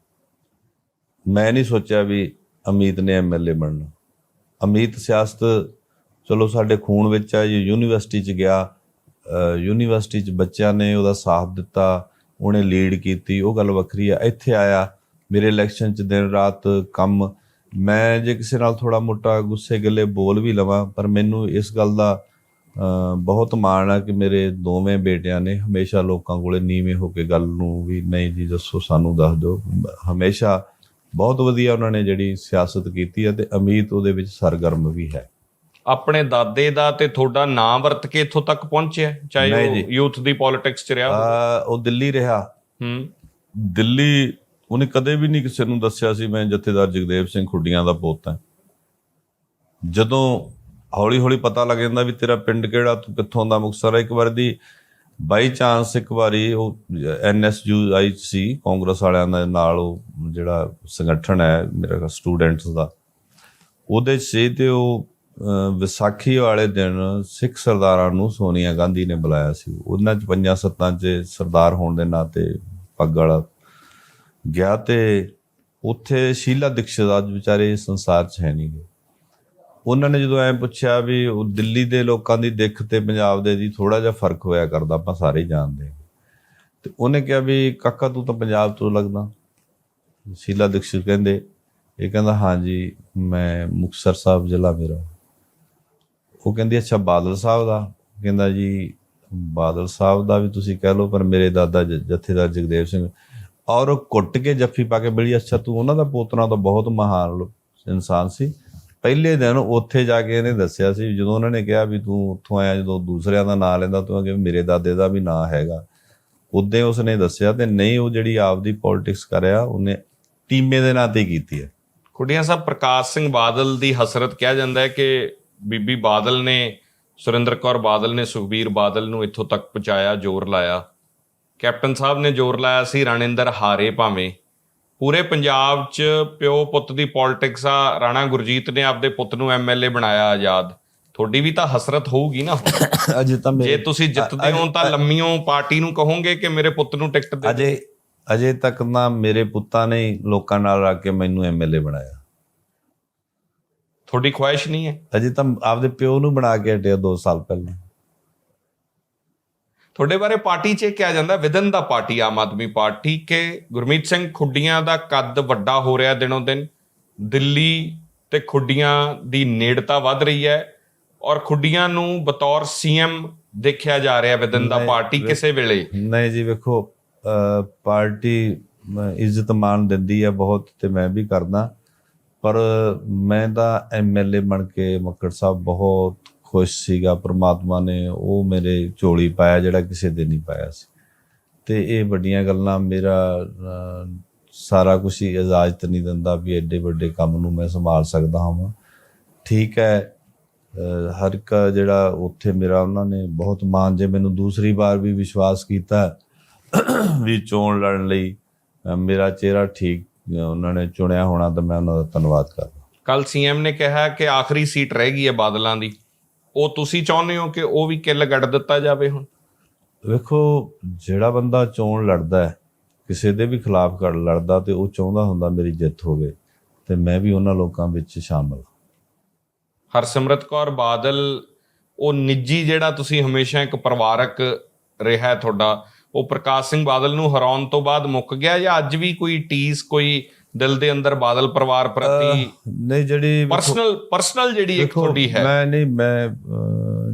ਮੈਂ ਨਹੀਂ ਸੋਚਿਆ ਵੀ ਅਮੀਤ ਨੇ ਐਮਐਲਏ ਬਣਨਾ। ਅਮੀਤ ਸਿਆਸਤ, ਚਲੋ ਸਾਡੇ ਖੂਨ ਵਿੱਚ ਆ ਯੂਨੀਵਰਸਿਟੀ ਚ ਗਿਆ ਯੂਨੀਵਰਸਿਟੀ ਚ ਬੱਚਿਆਂ ਨੇ ਉਹਦਾ ਸਾਥ ਦਿੱਤਾ, ਉਹਨੇ ਲੀਡ ਕੀਤੀ, ਉਹ ਗੱਲ ਵੱਖਰੀ ਆ। ਇੱਥੇ ਆਇਆ, ਮੇਰੇ ਇਲੈਕਸ਼ਨ ਚ ਦਿਨ ਰਾਤ ਕੰਮ। ਮੈਂ ਜੇ ਕਿਸੇ ਨਾਲ ਥੋੜਾ ਮੋਟਾ ਗੁੱਸੇ ਗਿੱਲੇ ਬੋਲ ਵੀ ਲਵਾਂ, ਪਰ ਮੈਨੂੰ ਇਸ ਗੱਲ ਦਾ ਬਹੁਤ ਮਾਣ ਆ ਕਿ ਮੇਰੇ ਦੋਵੇਂ ਬੇਟਿਆਂ ਨੇ ਹਮੇਸ਼ਾ ਲੋਕਾਂ ਕੋਲੇ ਨੀਵੇਂ ਹੋ ਕੇ ਗੱਲ ਨੂੰ ਵੀ, ਨਹੀਂ ਜੀ, ਦੱਸੋ, ਸਾਨੂੰ ਦੱਸ ਦਿਓ। ਹਮੇਸ਼ਾ ਬਹੁਤ ਵਧੀਆ ਉਹਨਾਂ ਨੇ ਜਿਹੜੀ ਸਿਆਸਤ ਕੀਤੀ ਹੈ ਤੇ ਅਮੀਤ ਉਹਦੇ ਵਿੱਚ ਸਰਗਰਮ ਵੀ ਹੈ। ਆਪਣੇ ਦਾਦੇ ਦਾ ਤੇ ਤੁਹਾਡਾ ਨਾਂ ਵਰਤ ਕੇ ਇੱਥੋਂ ਤੱਕ ਪਹੁੰਚਿਆ ਚਾਹੇ ਉਹ। ਯੂਥ ਦੀ ਪੋਲਿਟਿਕਸ 'ਚ ਰਿਹਾ ਉਹ ਦਿੱਲੀ ਰਿਹਾ। ਹੂੰ। ਦਿੱਲੀ ਉਹਨੇ ਕਦੇ ਵੀ ਨਹੀਂ ਕਿਸੇ ਨੂੰ ਦੱਸਿਆ ਸੀ ਮੈਂ ਜਥੇਦਾਰ ਜਗਦੇਵ ਸਿੰਘ ਖੁੱਡੀਆਂ ਦਾ ਪੁੱਤ ਹਾਂ। ਜਦੋਂ ਹੌਲੀ ਹੌਲੀ ਪਤਾ ਲੱਗ ਜਾਂਦਾ ਵੀ ਤੇਰਾ ਪਿੰਡ ਕਿਹੜਾ ਤੂੰ ਕਿੱਥੋਂ ਦਾ ਮੁਕਤਸਰ ਹੈ ਇੱਕ ਵਾਰ ਦੀ ਬਾਈ ਚਾਂਸ ਇੱਕ ਵਾਰੀ ਉਹ ਐਨਐਸਯੂ ਆਈ ਸੀ, ਕਾਂਗਰਸ ਵਾਲਿਆਂ ਦੇ ਨਾਲ ਉਹ ਜਿਹੜਾ ਸੰਗਠਨ ਹੈ, ਮੇਰਾ ਸਟੂਡੈਂਟਸ ਦਾ, ਉਹਦੇ 'ਚ ਸੀ ਤੇ ਉਹ ਵਿਸਾਖੀ ਵਾਲੇ ਦਿਨ ਸਿੱਖ ਸਰਦਾਰਾਂ ਨੂੰ ਸੋਨੀਆ ਗਾਂਧੀ ਨੇ ਬੁਲਾਇਆ ਸੀ। ਉਹਨਾਂ 'ਚ ਪੰਜਾਂ ਸੱਤਾਂ 'ਚ ਸਰਦਾਰ ਹੋਣ ਦੇ ਨਾਤੇ ਪੱਗ ਵਾਲਾ ਗਿਆ ਤੇ ਉੱਥੇ ਸ਼ੀਲਾ ਦੀਕਸ਼ਿਤ ਅੱਜ ਵਿਚਾਰੇ ਸੰਸਾਰ 'ਚ ਹੈ ਨਹੀਂ ਗੇ। ਉਹਨਾਂ ਨੇ ਜਦੋਂ ਐ ਪੁੱਛਿਆ ਵੀ ਉਹ ਦਿੱਲੀ ਦੇ ਲੋਕਾਂ ਦੀ ਦਿੱਖ ਤੇ ਪੰਜਾਬ ਦੇ ਦੀ ਥੋੜਾ ਜਿਹਾ ਫ਼ਰਕ ਹੋਇਆ ਕਰਦਾ, ਆਪਾਂ ਸਾਰੇ ਹੀ ਜਾਣਦੇ ਹਾਂ। ਤੇ ਉਹਨੇ ਕਿਹਾ ਵੀ ਕਾਕਾ ਤੂੰ ਤਾਂ ਪੰਜਾਬ ਤੋਂ ਲੱਗਦਾ। ਸ਼ੀਲਾ ਦੀਕਸ਼ਿਤ ਕਹਿੰਦੇ, ਇਹ ਕਹਿੰਦਾ ਹਾਂਜੀ ਮੈਂ ਮੁਕਤਸਰ ਸਾਹਿਬ ਜ਼ਿਲ੍ਹਾ ਮੇਰਾ। ਉਹ ਕਹਿੰਦੀ, ਅੱਛਾ, ਬਾਦਲ ਸਾਹਿਬ ਦਾ? ਕਹਿੰਦਾ ਜੀ, ਬਾਦਲ ਸਾਹਿਬ ਦਾ ਵੀ ਤੁਸੀਂ ਕਹਿ ਲਓ, ਪਰ ਮੇਰੇ ਦਾਦਾ ਜ- ਜਥੇਦਾਰ ਜਗਦੇਵ ਸਿੰਘ ਔਰ ਉਹ ਕੁੱਟ ਕੇ ਜੱਫੀ ਪਾ ਕੇ ਬੜੀ ਅੱਛਾ, ਤੂੰ ਉਹਨਾਂ ਦਾ ਪੋਤਰਾ ਤਾਂ ਬਹੁਤ ਮਹਾਨ ਇਨਸਾਨ ਸੀ। ਪਹਿਲੇ ਦਿਨ ਉੱਥੇ ਜਾ ਕੇ ਇਹਨੇ ਦੱਸਿਆ ਸੀ, ਜਦੋਂ ਉਹਨਾਂ ਨੇ ਕਿਹਾ ਵੀ ਤੂੰ ਉੱਥੋਂ ਆਇਆ, ਜਦੋਂ ਦੂਸਰਿਆਂ ਦਾ ਨਾਂ ਲੈਂਦਾ, ਤੂੰ ਅਗੇ ਮੇਰੇ ਦਾਦੇ ਦਾ ਵੀ ਨਾਂ ਹੈਗਾ। ਉਦੋਂ ਉਸਨੇ ਦੱਸਿਆ ਤੇ ਨਹੀਂ, ਉਹ ਜਿਹੜੀ ਆਪਦੀ ਪੋਲਿਟਿਕਸ ਕਰਿਆ ਉਹਨੇ ਟੀਮੇ ਦੇ ਨਾਂ ਤੇ ਕੀਤੀ ਹੈ। ਖੁੱਡੀਆਂ ਸਾਹਿਬ, ਪ੍ਰਕਾਸ਼ ਸਿੰਘ ਬਾਦਲ ਦੀ ਹਸਰਤ ਕਿਹਾ ਜਾਂਦਾ ਹੈ ਕਿ ਬੀਬੀ ਬਾਦਲ ਨੇ, ਸੁਰਿੰਦਰ ਕੌਰ ਬਾਦਲ ਨੇ, ਸੁਖਬੀਰ ਬਾਦਲ ਨੂੰ ਇੱਥੋਂ ਤੱਕ ਪਹੁੰਚਾਇਆ, ਜ਼ੋਰ ਲਾਇਆ। ਕੈਪਟਨ ਸਾਹਿਬ ਨੇ ਜ਼ੋਰ ਲਾਇਆ ਸੀ, ਰਣਿੰਦਰ ਹਾਰੇ ਭਾਵੇਂ। ਪੂਰੇ ਪੰਜਾਬ 'ਚ ਪਿਓ ਪੁੱਤ ਦੀ ਪੋਲਿਟਿਕਸ ਆ ਰਾਣਾ ਗੁਰਜੀਤ ਨੇ ਆਪਦੇ ਪੁੱਤ ਨੂੰ ਐਮਐਲਏ ਬਣਾਇਆ ਆਜ਼ਾਦ। ਤੁਹਾਡੀ ਵੀ ਤਾਂ ਹਸਰਤ ਹੋਊਗੀ ਨਾ। ਅਜੇ ਤਾਂ ਜੇ ਤੁਸੀਂ ਜਿੱਤਦੇ ਹੋ ਤਾਂ ਲੰਮੀਓ ਪਾਰਟੀ ਨੂੰ ਕਹੋਗੇ ਕਿ ਮੇਰੇ ਪੁੱਤ ਨੂੰ ਟਿਕਟ ਦੇ ਅਜੇ ਅਜੇ ਤੱਕ ਨਾ ਮੇਰੇ ਪੁੱਤਾਂ ਨੇ ਲੋਕਾਂ ਨਾਲ ਰੱਖ ਕੇ ਮੈਨੂੰ ਐਮਐਲਏ ਬਣਾਇਆ। ਤੁਹਾਡੀ ਖੁਆਇਸ਼ ਨਹੀਂ ਹੈ? ਅਜੇ ਤਾਂ ਆਪਦੇ ਪਿਓ ਨੂੰ ਬਣਾ ਕੇ ਹਟਿਆ 2 ਸਾਲ ਪਹਿਲਾਂ। ਤੁਹਾਡੇ ਬਾਰੇ ਪਾਰਟੀ 'ਚ ਇਹ ਕਿਹਾ ਜਾਂਦਾ within the party Aam Aadmi party ਕਿ ਗੁਰਮੀਤ ਸਿੰਘ ਖੁੱਡੀਆਂ ਦਾ ਕੱਦ ਵੱਡਾ ਹੋ ਰਿਹਾ ਦਿਨੋਂ ਦਿਨ ਦਿੱਲੀ ਤੇ ਖੁੱਡੀਆਂ ਦੀ ਨੇੜਤਾ ਵੱਧ ਰਹੀ ਹੈ ਔਰ ਖੁੱਡੀਆਂ ਨੂੰ ਬਤੌਰ ਸੀਐਮ ਦੇਖਿਆ ਜਾ ਰਿਹਾ ਵਿਦਨ ਦਾ ਪਾਰਟੀ ਕਿਸੇ ਵੇਲੇ। ਨਹੀਂ ਜੀ ਵੇਖੋ ਪਾਰਟੀ ਇੱਜ਼ਤ ਮਾਨ ਦਿੰਦੀ ਹੈ ਬਹੁਤ ਤੇ ਮੈਂ ਵੀ ਕਰਦਾ ਪਰ ਮੈਂ ਤਾਂ ਐਮਐਲਏ ਬਣ ਕੇ ਮੱਕੜ ਸਾਹਿਬ ਬਹੁਤ ਖੁਸ਼ ਸੀਗਾ, ਪ੍ਰਮਾਤਮਾ ਨੇ ਉਹ ਮੇਰੇ ਝੋਲੀ ਪਾਇਆ ਜਿਹੜਾ ਕਿਸੇ ਦੇ ਨਹੀਂ ਪਾਇਆ ਸੀ। ਤੇ ਇਹ ਵੱਡੀਆਂ ਗੱਲਾਂ ਮੇਰਾ ਸਾਰਾ ਕੁਝ ਹੀ ਇਜਾਜ਼ਤ ਨਹੀਂ ਦਿੰਦਾ ਵੀ ਐਡੇ ਵੱਡੇ ਕੰਮ ਨੂੰ ਮੈਂ ਸੰਭਾਲ ਸਕਦਾ ਹਾਂ। ਠੀਕ ਹੈ ਹਰ ਇੱਕ ਜਿਹੜਾ ਉੱਥੇ ਮੇਰਾ, ਉਹਨਾਂ ਨੇ ਬਹੁਤ ਮਾਣ ਜੇ ਮੈਨੂੰ ਦੂਸਰੀ ਵਾਰ ਵੀ ਵਿਸ਼ਵਾਸ ਕੀਤਾ, ਵੀ ਚੋਣ ਲੜਨ ਲਈ ਮੇਰਾ ਚਿਹਰਾ ਠੀਕ, ਉਹਨਾਂ ਨੇ ਚੁਣਿਆ ਹੋਣਾ ਤਾਂ ਮੈਂ ਉਹਨਾਂ ਦਾ ਧੰਨਵਾਦ ਕਰਦਾ। ਕੱਲ ਸੀਐਮ ਨੇ ਕਿਹਾ ਕਿ ਆਖਰੀ ਸੀਟ ਰਹਿ ਗਈ ਹੈ ਬਾਦਲਾਂ ਦੀ। ਉਹ ਤੁਸੀਂ ਚਾਹੁੰਦੇ ਹੋ ਕਿ ਉਹ ਵੀ ਕਿੱਲ ਗੱਡ ਦਿੱਤਾ ਜਾਵੇ ਹੁਣ ਵੇਖੋ ਜਿਹੜਾ ਬੰਦਾ ਚੋਣ ਲੜਦਾ ਹੈ ਕਿਸੇ ਦੇ ਵੀ ਖਿਲਾਫ ਕਰ ਲੜਦਾ ਤੇ ਉਹ ਚਾਹੁੰਦਾ ਹੁੰਦਾ ਮੇਰੀ ਜਿੱਤ ਹੋਵੇ ਤੇ ਮੈਂ ਵੀ ਉਹਨਾਂ ਲੋਕਾਂ ਵਿੱਚ ਸ਼ਾਮਲ। ਹਰਸਿਮਰਤ ਕੌਰ ਬਾਦਲ ਉਹ ਨਿੱਜੀ ਜਿਹੜਾ ਤੁਸੀਂ ਹਮੇਸ਼ਾ ਇੱਕ ਪਰਿਵਾਰਕ ਰਿਹਾ ਤੁਹਾਡਾ ਉਹ ਪ੍ਰਕਾਸ਼ ਸਿੰਘ ਬਾਦਲ ਨੂੰ ਹਰਾਉਣ ਤੋਂ ਬਾਅਦ ਮੁੱਕ ਗਿਆ ਜਾਂ ਅੱਜ ਵੀ ਕੋਈ ਟੀਸ ਕੋਈ ਦਿਲ ਦੇ ਅੰਦਰ ਬਾਦਲ ਪਰਿਵਾਰ ਪ੍ਰਤੀ ਨਹੀਂ ਜਿਹੜੀ ਪਰਸਨਲ ਪਰਸਨਲ ਜਿਹੜੀ ਇੱਕ ਤੁਹਾਡੀ ਹੈ। ਮੈਂ ਨਹੀਂ ਮੈਂ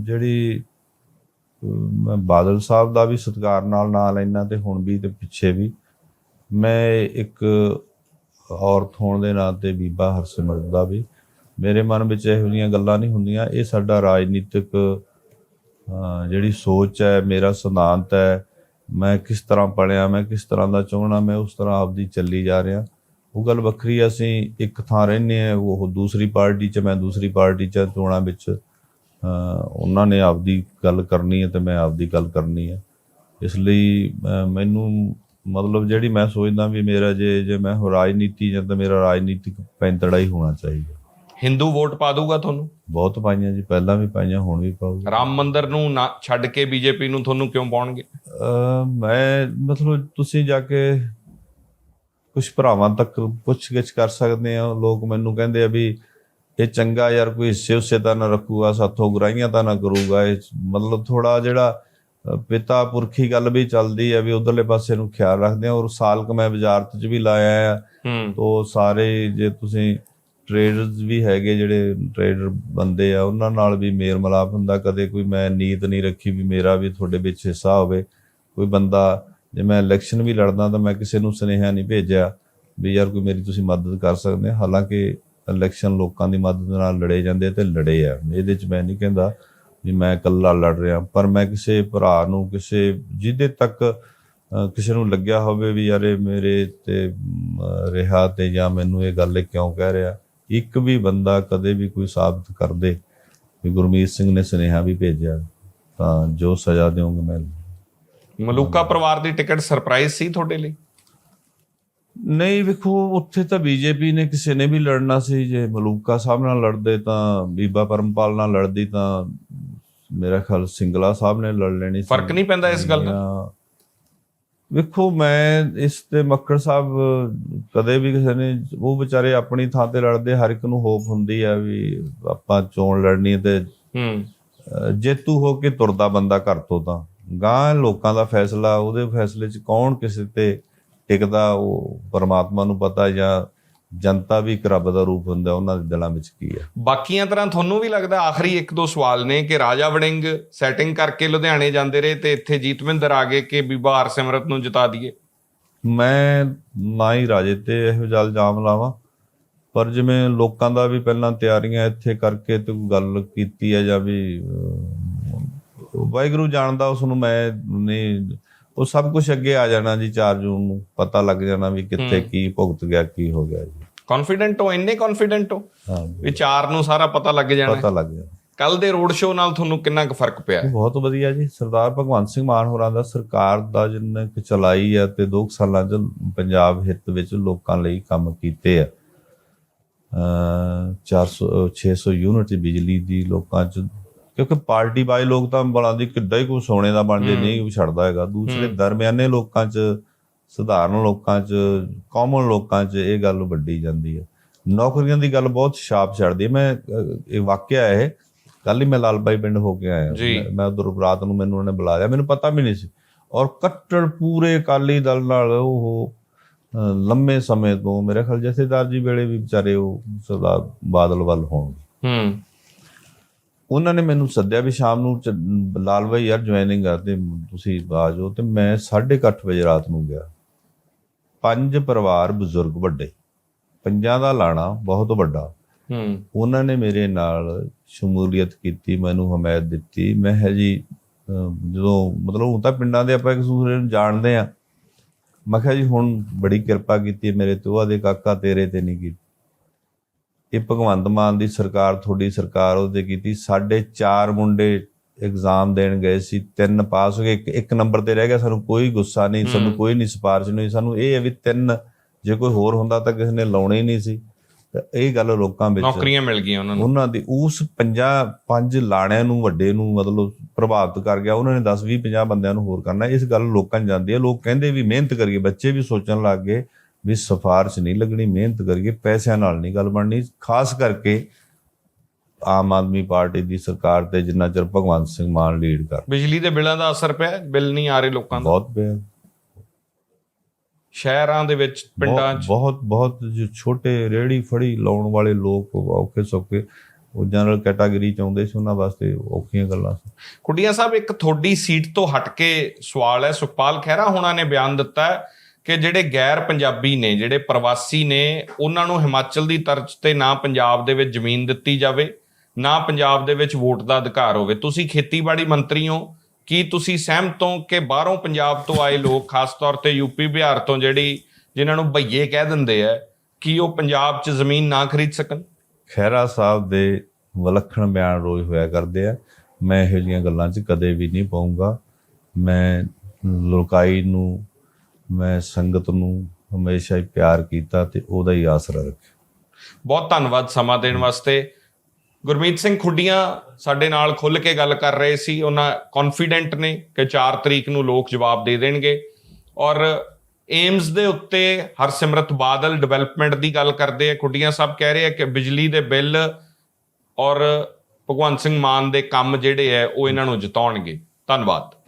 ਜਿਹੜੀ ਮੈਂ ਬਾਦਲ ਸਾਹਿਬ ਦਾ ਵੀ ਸਤਿਕਾਰ ਨਾਲ ਨਾਲ ਲੈਣਾ ਤੇ ਹੁਣ ਵੀ ਤੇ ਪਿੱਛੇ ਵੀ। ਮੈਂ ਇੱਕ ਔਰਤ ਹੋਣ ਦੇ ਨਾਤੇ ਬੀਬਾ ਹਰਸਿਮਰਤ ਦਾ ਵੀ। ਮੇਰੇ ਮਨ ਵਿੱਚ ਇਹੋ ਜਿਹੀਆਂ ਗੱਲਾਂ ਨਹੀਂ ਹੁੰਦੀਆਂ। ਇਹ ਸਾਡਾ ਰਾਜਨੀਤਿਕ ਜਿਹੜੀ ਸੋਚ ਹੈ ਮੇਰਾ ਸਿਧਾਂਤ ਹੈ। ਮੈਂ ਕਿਸ ਤਰ੍ਹਾਂ ਪੜਿਆ ਮੈਂ ਕਿਸ ਤਰ੍ਹਾਂ ਦਾ ਚਾਹਣਾ ਮੈਂ ਉਸ ਤਰ੍ਹਾਂ ਆਪਦੀ ਚੱਲੀ ਜਾ ਰਿਹਾ। ਉਹ ਗੱਲ ਵੱਖਰੀ ਅਸੀਂ ਇੱਕ ਥਾਂ ਰਹਿੰਦੇ ਆ ਉਹ ਦੂਸਰੀ ਪਾਰਟੀ 'ਚ ਮੈਂ ਦੂਸਰੀ ਪਾਰਟੀ 'ਚ ਚੋਣਾਂ ਵਿੱਚ ਉਹਨਾਂ ਨੇ ਆਪਦੀ ਗੱਲ ਕਰਨੀ ਹੈ ਤੇ ਮੈਂ ਆਪਦੀ ਗੱਲ ਕਰਨੀ ਹੈ ਇਸ ਲਈ ਮੈਨੂੰ ਮਤਲਬ ਜਿਹੜੀ ਮੈਂ ਸੋਚਦਾ ਵੀ ਮੇਰਾ ਜੇ ਜੇ ਮੈਂ ਹੋ ਰਾਜਨੀਤੀ ਜਾਂ ਤਾਂ ਮੇਰਾ ਰਾਜਨੀਤਿਕ ਪੈਂਤੜਾ ਹੀ ਹੋਣਾ ਚਾਹੀਦਾ। ਹਿੰਦੂ ਵੋਟ ਪਾ ਦੂਗਾ ਤੁਹਾਨੂੰ? ਬਹੁਤ ਪਾਈਆਂ ਜੀ ਪਹਿਲਾਂ ਵੀ ਪਾਈਆਂ ਹੁਣ ਵੀ ਪਾਊਗਾ। ਰਾਮ ਮੰਦਿਰ ਨੂੰ ਛੱਡ ਕੇ ਬੀਜੇਪੀ ਨੂੰ ਤੁਹਾਨੂੰ ਕਿਉਂ ਪਾਉਣਗੇ? ਮੈਂ ਮਤਲਬ ਤੁਸੀਂ ਜਾ ਕੇ ਕੁਝ ਭਰਾਵਾਂ ਤੱਕ ਪੁੱਛ-ਗਿੱਛ ਕਰ ਸਕਦੇ ਆ ਲੋਕ ਮੈਨੂੰ ਕਹਿੰਦੇ ਆ ਵੀ ਇਹ ਚੰਗਾ ਯਾਰ ਕੋਈ ਹਿੱਸੇ ਉਸੇ ਤਾਂ ਨਾ ਰੱਖੂਗਾ ਸਾਥੋਂ ਗੁਰਾਈਆਂ ਤਾਂ ਨਾ ਕਰੂਗਾ। ਇਹ ਮਤਲਬ ਥੋੜਾ ਜਿਹੜਾ ਪਿਤਾ ਪੁਰਖੀ ਗੱਲ ਵੀ ਚੱਲਦੀ ਹੈ ਵੀ ਉਧਰਲੇ ਪਾਸੇ ਨੂੰ ਖਿਆਲ ਰੱਖਦੇ ਆ। ਔਰ ਸਾਲ ਕ ਮੈਂ ਵਜ਼ਾਰਤ 'ਚ ਵੀ ਲਾਇਆ ਆ। ਤੋ ਸਾਰੇ ਜੇ ਤੁਸੀਂ ਟ੍ਰੇਡਰਸ ਵੀ ਹੈਗੇ ਜਿਹੜੇ ਟ੍ਰੇਡਰ ਬੰਦੇ ਆ ਉਹਨਾਂ ਨਾਲ ਵੀ ਮੇਲ ਮਿਲਾਪ ਹੁੰਦਾ। ਕਦੇ ਕੋਈ ਮੈਂ ਨੀਤ ਨਹੀਂ ਰੱਖੀ ਵੀ ਮੇਰਾ ਵੀ ਤੁਹਾਡੇ ਵਿੱਚ ਹਿੱਸਾ ਹੋਵੇ। ਕੋਈ ਬੰਦਾ ਜੇ ਮੈਂ ਇਲੈਕਸ਼ਨ ਵੀ ਲੜਦਾ ਤਾਂ ਮੈਂ ਕਿਸੇ ਨੂੰ ਸੁਨੇਹਾ ਨਹੀਂ ਭੇਜਿਆ ਵੀ ਯਾਰ ਕੋਈ ਮੇਰੀ ਤੁਸੀਂ ਮਦਦ ਕਰ ਸਕਦੇ ਹਾਲਾਂਕਿ ਇਲੈਕਸ਼ਨ ਲੋਕਾਂ ਦੀ ਮਦਦ ਨਾਲ ਲੜੇ ਜਾਂਦੇ ਆ ਤੇ ਲੜੇ ਆ। ਇਹਦੇ ਚ ਮੈਂ ਨਹੀਂ ਕਹਿੰਦਾ ਵੀ ਮੈਂ ਇਕੱਲਾ ਲੜ ਰਿਹਾ, ਪਰ ਮੈਂ ਕਿਸੇ ਭਰਾ ਨੂੰ, ਕਿਸੇ ਜਿਹਦੇ ਤੱਕ ਕਿਸੇ ਨੂੰ ਲੱਗਿਆ ਹੋਵੇ ਵੀ ਯਾਰ ਇਹ ਮੇਰੇ ਤੇ ਰਿਹਾ ਤੇ ਜਾਂ ਮੈਨੂੰ ਇਹ ਗੱਲ ਕਿਉਂ ਕਹਿ ਰਿਹਾ। ਇੱਕ ਵੀ ਬੰਦਾ ਕਦੇ ਵੀ ਕੋਈ ਸਾਬਤ ਕਰਦੇ ਵੀ ਗੁਰਮੀਤ ਸਿੰਘ ਨੇ ਸੁਨੇਹਾ ਵੀ ਭੇਜਿਆ, ਤਾਂ ਜੋ ਸਜ਼ਾ ਦੇਵਾਂਗਾ ਮੈਂ। ਮਲੂਕਾ ਪਰਿਵਾਰ ਦੀ ਟਿਕਟ ਸਰਪ੍ਰਾਈਜ਼ ਸੀ ਤੁਹਾਡੇ ਲਈ? ਨਹੀਂ ਵੇਖੋ ਉੱਥੇ ਤਾਂ ਬੀਜੇਪੀ ਨੇ ਕਿਸੇ ਨੇ ਵੀ ਲੜਨਾ ਸੀ। ਜੇ ਮਲੂਕਾ ਸਾਹਿਬ ਨਾਲ ਲੜਦੇ ਤਾਂ ਬੀਬਾ ਪਰਮਪਾਲ ਨਾਲ ਲੜਦੀ ਤਾਂ ਮੇਰਾ ਖਿਆਲ ਸਿੰਗਲਾ ਸਾਹਿਬ ਨੇ ਲੜ ਲੈਣੀ ਸੀ। ਫ਼ਰਕ ਨਹੀਂ ਪੈਂਦਾ ਇਸ ਗੱਲ ਦਾ? ਵੇਖੋ ਮੈਂ ਇਸ ਤੇ ਮੱਕੜ ਸਾਹਿਬ ਕਦੇ ਵੀ ਕਿਸੇ ਨੇ ਉਹ ਵਿਚਾਰੇ ਆਪਣੀ ਥਾਂ ਤੇ ਲੜਦੇ ਹਰ ਇੱਕ ਨੂੰ ਹੋਪ ਹੁੰਦੀ ਆ ਵੀ ਆਪਾਂ ਚੋਣ ਲੜਨੀ ਤੇ ਹੂੰ। ਜੇਤੂ ਹੋ ਕੇ ਤੁਰਦਾ ਬੰਦਾ ਘਰ ਤੋਂ ਤਾਂ। ਗਾਂ ਲੋਕਾਂ ਦਾ ਫੈਸਲਾ ਉਹਦੇ ਫੈਸਲੇ 'ਚ ਕੌਣ ਕਿਸੇ ਤੇ ਟਿਕਦਾ ਉਹ ਪਰਮਾਤਮਾ ਨੂੰ ਪਤਾ ਜਾਂ ਜਨਤਾ ਵੀ ਇੱਕ ਰੱਬ ਦਾ ਰੂਪ ਹੁੰਦਾ ਉਹਨਾਂ ਦੇ ਦਿਲਾਂ ਵਿੱਚ ਕੀ ਹੈ ਬਾਕੀਆਂ ਤਰ੍ਹਾਂ ਤੁਹਾਨੂੰ ਵੀ ਲੱਗਦਾ ਆਖਰੀ ਇੱਕ ਦੋ ਸਵਾਲ ਨੇ ਕਿ ਰਾਜਾ ਵੜਿੰਗ ਸੈਟਿੰਗ ਕਰਕੇ ਲੁਧਿਆਣੇ ਜਾਂਦੇ ਰਹੇ ਤੇ ਇੱਥੇ ਜੀਤਵਿੰਦਰ ਆ ਗਏ ਕਿ ਬੀਬਾ ਹਰਸਿਮਰਤ ਨੂੰ ਜਿਤਾ ਦਈਏ? ਮੈਂ ਨਾ ਹੀ ਰਾਜੇ ਤੇ ਇਹੋ ਜਿਹਾ ਇਲਜ਼ਾਮ ਲਾਵਾਂ ਪਰ ਜਿਵੇਂ ਲੋਕਾਂ ਦਾ ਵੀ ਪਹਿਲਾਂ ਤਿਆਰੀਆਂ ਇੱਥੇ ਕਰਕੇ ਤੇ ਕੋਈ ਗੱਲ ਕੀਤੀ ਹੈ ਜਾਂ ਵੀ ਵਾਹਿਗੁਰੂ ਜਾਣਦਾ ਉਸ ਨੂੰ ਮੈਂ ਨਹੀਂ ਉਹ ਸਭ ਕੁਝ ਅੱਗੇ ਆ ਜਾਣਾ ਜੀ 4 ਜੂਨ ਨੂੰ। ਪਤਾ ਲੱਗ ਜਾਣਾ ਵੀ ਕਿੱਥੇ ਕੀ ਭੁਗਤ ਗਿਆ ਕੀ ਹੋ ਗਿਆ ਜੀ। ਕੌਨਫੀਡੈਂਟ ਹੋ ਇੰਨੇ ਕੌਨਫੀਡੈਂਟ ਹੋ? ਵੀ ਚਾਰ ਨੂੰ ਸਾਰਾ ਪਤਾ ਲੱਗ ਜਾਣਾ। ਪਤਾ ਲੱਗ ਜਾਣਾ। ਕੱਲ ਦੇ ਰੋਡ ਸ਼ੋਅ ਨਾਲ ਤੁਹਾਨੂੰ ਕਿੰਨਾ ਕੁ ਫ਼ਰਕ ਪਿਆ? ਬਹੁਤ ਵਧੀਆ ਜੀ। ਸਰਦਾਰ ਭਗਵੰਤ ਸਿੰਘ ਮਾਨ ਹੋਰਾਂ ਦਾ ਸਰਕਾਰ ਦਾ ਜਿੰਨੇ ਕਿ ਚਲਾਈ ਹੈ ਤੇ 2 ਸਾਲਾਂ ਚ ਪੰਜਾਬ ਹਿੱਤ ਵਿੱਚ ਲੋਕਾਂ ਲਈ ਕੰਮ ਕੀਤੇ ਆ। ਅ 400 ਅਹ 600 ਯੂਨਿਟ ਬਿਜਲੀ ਦੀ ਲੋਕਾਂ ਚ ਕਿਉਂਕਿ ਪਾਰਟੀ ਬਾਈ ਲੋਕ ਤਾਂ ਬਣਾ ਦੀ ਕਿੱਦਾਂ ਹੀ ਕੋਈ ਸੋਨੇ ਦਾ ਬਣ ਜੇ ਨਹੀਂ ਵੀ ਛੱਡਦਾ ਹੈਗਾ। ਦੂਸਰੇ ਦਰਮਿਆਨੇ ਲੋਕਾਂ ਚ ਸਧਾਰਨ ਲੋਕਾਂ ਚ ਕਾਮਨ ਲੋਕਾਂ ਚ ਇਹ ਗੱਲ ਵੱਡੀ ਜਾਂਦੀ ਹੈ। ਨੌਕਰੀਆਂ ਦੀ ਗੱਲ ਬਹੁਤ ਛਾਪ ਛੱਡਦੀ ਮੈਂ ਇਹ ਵਾਕਿਆ ਹੈ ਕੱਲ ਹੀ ਮੈਂ ਲਾਲ ਬਾਈ ਪਿੰਡ ਹੋ ਕੇ ਆਇਆ। ਮੈਂ- ਉਧਰ ਰਾਤ ਨੂੰ ਮੈਨੂੰ ਉਹਨੇ ਬੁਲਾਇਆ। ਮੈਨੂੰ ਪਤਾ ਵੀ ਨਹੀਂ ਸੀ। ਔਰ ਕੱਟੜ ਪੂਰੇ ਅਕਾਲੀ ਦਲ ਨਾਲ ਉਹ ਲੰਮੇ ਸਮੇਂ ਤੋਂ ਮੇਰੇ ਖਿਆਲ ਜਥੇਦਾਰ ਜੀ ਵੇਲੇ ਵੀ ਵਿਚਾਰੇ ਉਹ ਸਰਦਾਰ ਬਾਦਲ ਵੱਲ ਹੋਣਗੇ। ਹੂੰ। ਉਹਨਾਂ ਨੇ ਮੈਨੂੰ ਸੱਦਿਆ ਵੀ ਸ਼ਾਮ ਨੂੰ ਚ- ਲਾਲ ਭਾਈ ਯਾਰ ਜੁਆਇਨਿੰਗ ਆ ਤੇ ਤੁਸੀਂ ਆ ਜਾਓ ਤੇ ਮੈਂ 8:30 ਵਜੇ ਰਾਤ ਨੂੰ ਗਿਆ। ਪੰਜ ਪਰਿਵਾਰ ਬਜ਼ੁਰਗ ਵੱਡੇ ਪੰਜਾਂ ਦਾ ਲਾਣਾ ਬਹੁਤ ਵੱਡਾ। ਹੂੰ। ਉਹਨਾਂ ਨੇ ਮੇਰੇ ਨਾਲ ਸ਼ਮੂਲੀਅਤ ਕੀਤੀ ਮੈਨੂੰ ਹਮਾਇਤ ਦਿੱਤੀ। ਮੈਂ ਹੈ ਜੀ ਜਦੋਂ ਮਤਲਬ ਹੁਣ ਤਾਂ ਪਿੰਡਾਂ ਦੇ ਆਪਾਂ ਇੱਕ ਦੂਸਰੇ ਨੂੰ ਜਾਣਦੇ ਆ ਮੈਂ ਕਿਹਾ ਜੀ ਹੁਣ ਬੜੀ ਕਿਰਪਾ ਕੀਤੀ ਮੇਰੇ ਤੇ ਉਹਦੇ ਕਾਕਾ ਤੇਰੇ ਤੇ ਨਹੀਂ ਕੀਤੀ। ਇਹ ਭਗਵੰਤ ਮਾਨ ਦੀ ਸਰਕਾਰ ਤੁਹਾਡੀ ਸਰਕਾਰ ਉਹਦੇ ਕੀਤੀ। ਸਾਡੇ ਚਾਰ ਮੁੰਡੇ ਐਗਜ਼ਾਮ ਦੇਣ ਗਏ ਸੀ ਤਿੰਨ ਪਾਸ ਹੋ ਗਏ। ਇੱਕ ਇੱਕ ਨੰਬਰ ਤੇ ਰਹਿ ਗਿਆ। ਸਾਨੂੰ ਕੋਈ ਗੁੱਸਾ ਨਹੀਂ ਸਾਨੂੰ ਕੋਈ ਨਹੀਂ ਸਿਫਾਰਿਸ਼ ਨਹੀਂ ਸਾਨੂੰ ਇਹ ਹੈ ਵੀ ਤਿੰਨ ਜੇ ਕੋਈ ਹੋਰ ਹੁੰਦਾ ਤਾਂ ਕਿਸੇ ਨੇ ਲਾਉਣੇ ਹੀ ਨਹੀਂ ਸੀ। ਇਹ ਗੱਲ ਲੋਕਾਂ ਵਿੱਚ ਨੌਕਰੀਆਂ ਮਿਲ ਗਈਆਂ ਉਹਨਾਂ ਨੂੰ। ਉਹਨਾਂ ਦੀ ਉਸ 50 ਪੰਜ ਲਾਣਿਆਂ ਨੂੰ ਵੱਡੇ ਨੂੰ ਮਤਲਬ ਪ੍ਰਭਾਵਿਤ ਕਰ ਗਿਆ। ਉਹਨਾਂ ਨੇ 10 20 50 ਬੰਦਿਆਂ ਨੂੰ ਹੋਰ ਕਰਨਾ। ਇਸ ਗੱਲ ਲੋਕਾਂ 'ਚ ਜਾਂਦੀ ਹੈ। ਲੋਕ ਕਹਿੰਦੇ ਵੀ ਮਿਹਨਤ ਕਰੀਏ ਬੱਚੇ ਵੀ ਸੋਚਣ ਲੱਗ ਗਏ। ਵੀ ਸਿਫਾਰਿਸ਼ ਨਹੀਂ ਲੱਗਣੀ ਮਿਹਨਤ ਕਰੀਏ ਪੈਸਿਆਂ ਨਾਲ ਨਹੀਂ ਗੱਲ ਬਣਨੀ। ਖਾਸ ਕਰਕੇ ਆਮ ਆਦਮੀ ਪਾਰਟੀ ਦੀ ਸਰਕਾਰ ਤੇ ਜਿੰਨਾ ਚਿਰ ਭਗਵੰਤ ਸਿੰਘ ਮਾਨ ਲੀਡ ਕਰ ਬਿਜਲੀ ਦੇ ਬਿੱਲਾਂ ਦਾ ਅਸਰ ਪਿਆ ਬਿੱਲ ਨਹੀਂ ਆ ਰਹੇ ਲੋਕਾਂ ਦਾ। ਬਹੁਤ ਪਿਆ। ਸ਼ਹਿਰਾਂ ਦੇ ਵਿੱਚ ਪਿੰਡਾਂ 'ਚ। ਬਹੁਤ ਬਹੁਤ ਜੋ ਛੋਟੇ ਰੇੜੀ ਫੜੀ ਲਾਉਣ ਵਾਲੇ ਲੋਕ ਔਖੇ ਸੌਖੇ ਉਹ ਜਨਰਲ ਕੈਟਾਗਰੀ ਚ ਆਉਂਦੇ ਸੀ ਉਹਨਾਂ ਵਾਸਤੇ ਔਖੀਆਂ ਗੱਲਾਂ ਸੀ। ਕੁੜੀਆਂ ਸਾਹਿਬ ਇੱਕ ਤੁਹਾਡੀ ਸੀਟ ਤੋਂ ਹਟ ਕੇ ਸਵਾਲ ਹੈ। ਸੁਖਪਾਲ ਖਹਿਰਾ ਹੋਣਾ ਨੇ ਬਿਆਨ ਦਿੱਤਾ ਹੈ। ਕਿ ਜਿਹੜੇ ਗੈਰ ਪੰਜਾਬੀ ਨੇ, ਜਿਹੜੇ ਪ੍ਰਵਾਸੀ ਨੇ, ਉਹਨਾਂ ਨੂੰ ਹਿਮਾਚਲ ਦੀ ਤਰਜ਼ ਤੇ ਨਾ ਪੰਜਾਬ ਦੇ ਵਿੱਚ ਜ਼ਮੀਨ ਦਿੱਤੀ ਜਾਵੇ, ਨਾ ਪੰਜਾਬ ਦੇ ਵਿੱਚ ਵੋਟ ਦਾ ਅਧਿਕਾਰ ਹੋਵੇ। ਤੁਸੀਂ ਖੇਤੀਬਾੜੀ ਮੰਤਰੀ ਹੋ, ਕੀ ਤੁਸੀਂ ਸਹਿਮਤ ਹੋ ਕਿ ਬਾਹਰੋਂ ਪੰਜਾਬ ਤੋਂ ਆਏ ਲੋਕ, ਖਾਸ ਤੌਰ ਤੇ ਯੂਪੀ ਬਿਹਾਰ ਤੋਂ ਜਿਹੜੀ ਜਿਨ੍ਹਾਂ ਨੂੰ ਭਈਏ ਕਹਿ ਦਿੰਦੇ ਆ, ਕੀ ਉਹ ਪੰਜਾਬ 'ਚ ਜ਼ਮੀਨ ਨਾ ਖਰੀਦ ਸਕਣ? ਖਹਿਰਾ ਸਾਹਿਬ ਦੇ ਵਿਲੱਖਣ ਬਿਆਨ ਰੋਜ਼ ਹੋਇਆ ਕਰਦੇ ਆ। ਮੈਂ ਇਹੋ ਜਿਹੀਆਂ ਗੱਲਾਂ 'ਚ ਕਦੇ ਵੀ ਨਹੀਂ ਪਾਉਂਗਾ। ਮੈਂ ਲੋਕਾਈ ਨੂੰ ਮੈਂ ਸੰਗਤ ਨੂੰ ਹਮੇਸ਼ਾ ਹੀ ਪਿਆਰ ਕੀਤਾ ਤੇ ਉਹਦਾ ਹੀ ਆਸਰਾ ਰੱਖਿਆ। ਬਹੁਤ ਧੰਨਵਾਦ ਸਮਾਂ ਦੇਣ ਵਾਸਤੇ। ਗੁਰਮੀਤ ਸਿੰਘ ਖੁੱਡੀਆਂ ਸਾਡੇ ਨਾਲ ਖੁੱਲ ਕੇ ਗੱਲ ਕਰ ਰਹੇ ਸੀ। ਉਹਨਾਂ ਕੌਨਫੀਡੈਂਟ ਨੇ ਕਿ 4 ਤਰੀਕ ਨੂੰ ਲੋਕ ਜਵਾਬ ਦੇ ਦੇਣਗੇ। ਔਰ ਏਮਸ ਦੇ ਉੱਤੇ ਹਰਸਿਮਰਤ ਬਾਦਲ ਡਿਵੈਲਪਮੈਂਟ ਦੀ ਗੱਲ ਕਰਦੇ ਆ। ਖੁੱਡੀਆਂ ਸਾਹਿਬ ਕਹਿ ਰਹੇ ਆ ਕਿ ਬਿਜਲੀ ਦੇ ਬਿੱਲ ਔਰ ਭਗਵੰਤ ਸਿੰਘ ਮਾਨ ਦੇ ਕੰਮ ਜਿਹੜੇ ਆ, ਉਹ ਇਹਨਾਂ ਨੂੰ ਜਿਤਾਉਣਗੇ। ਧੰਨਵਾਦ।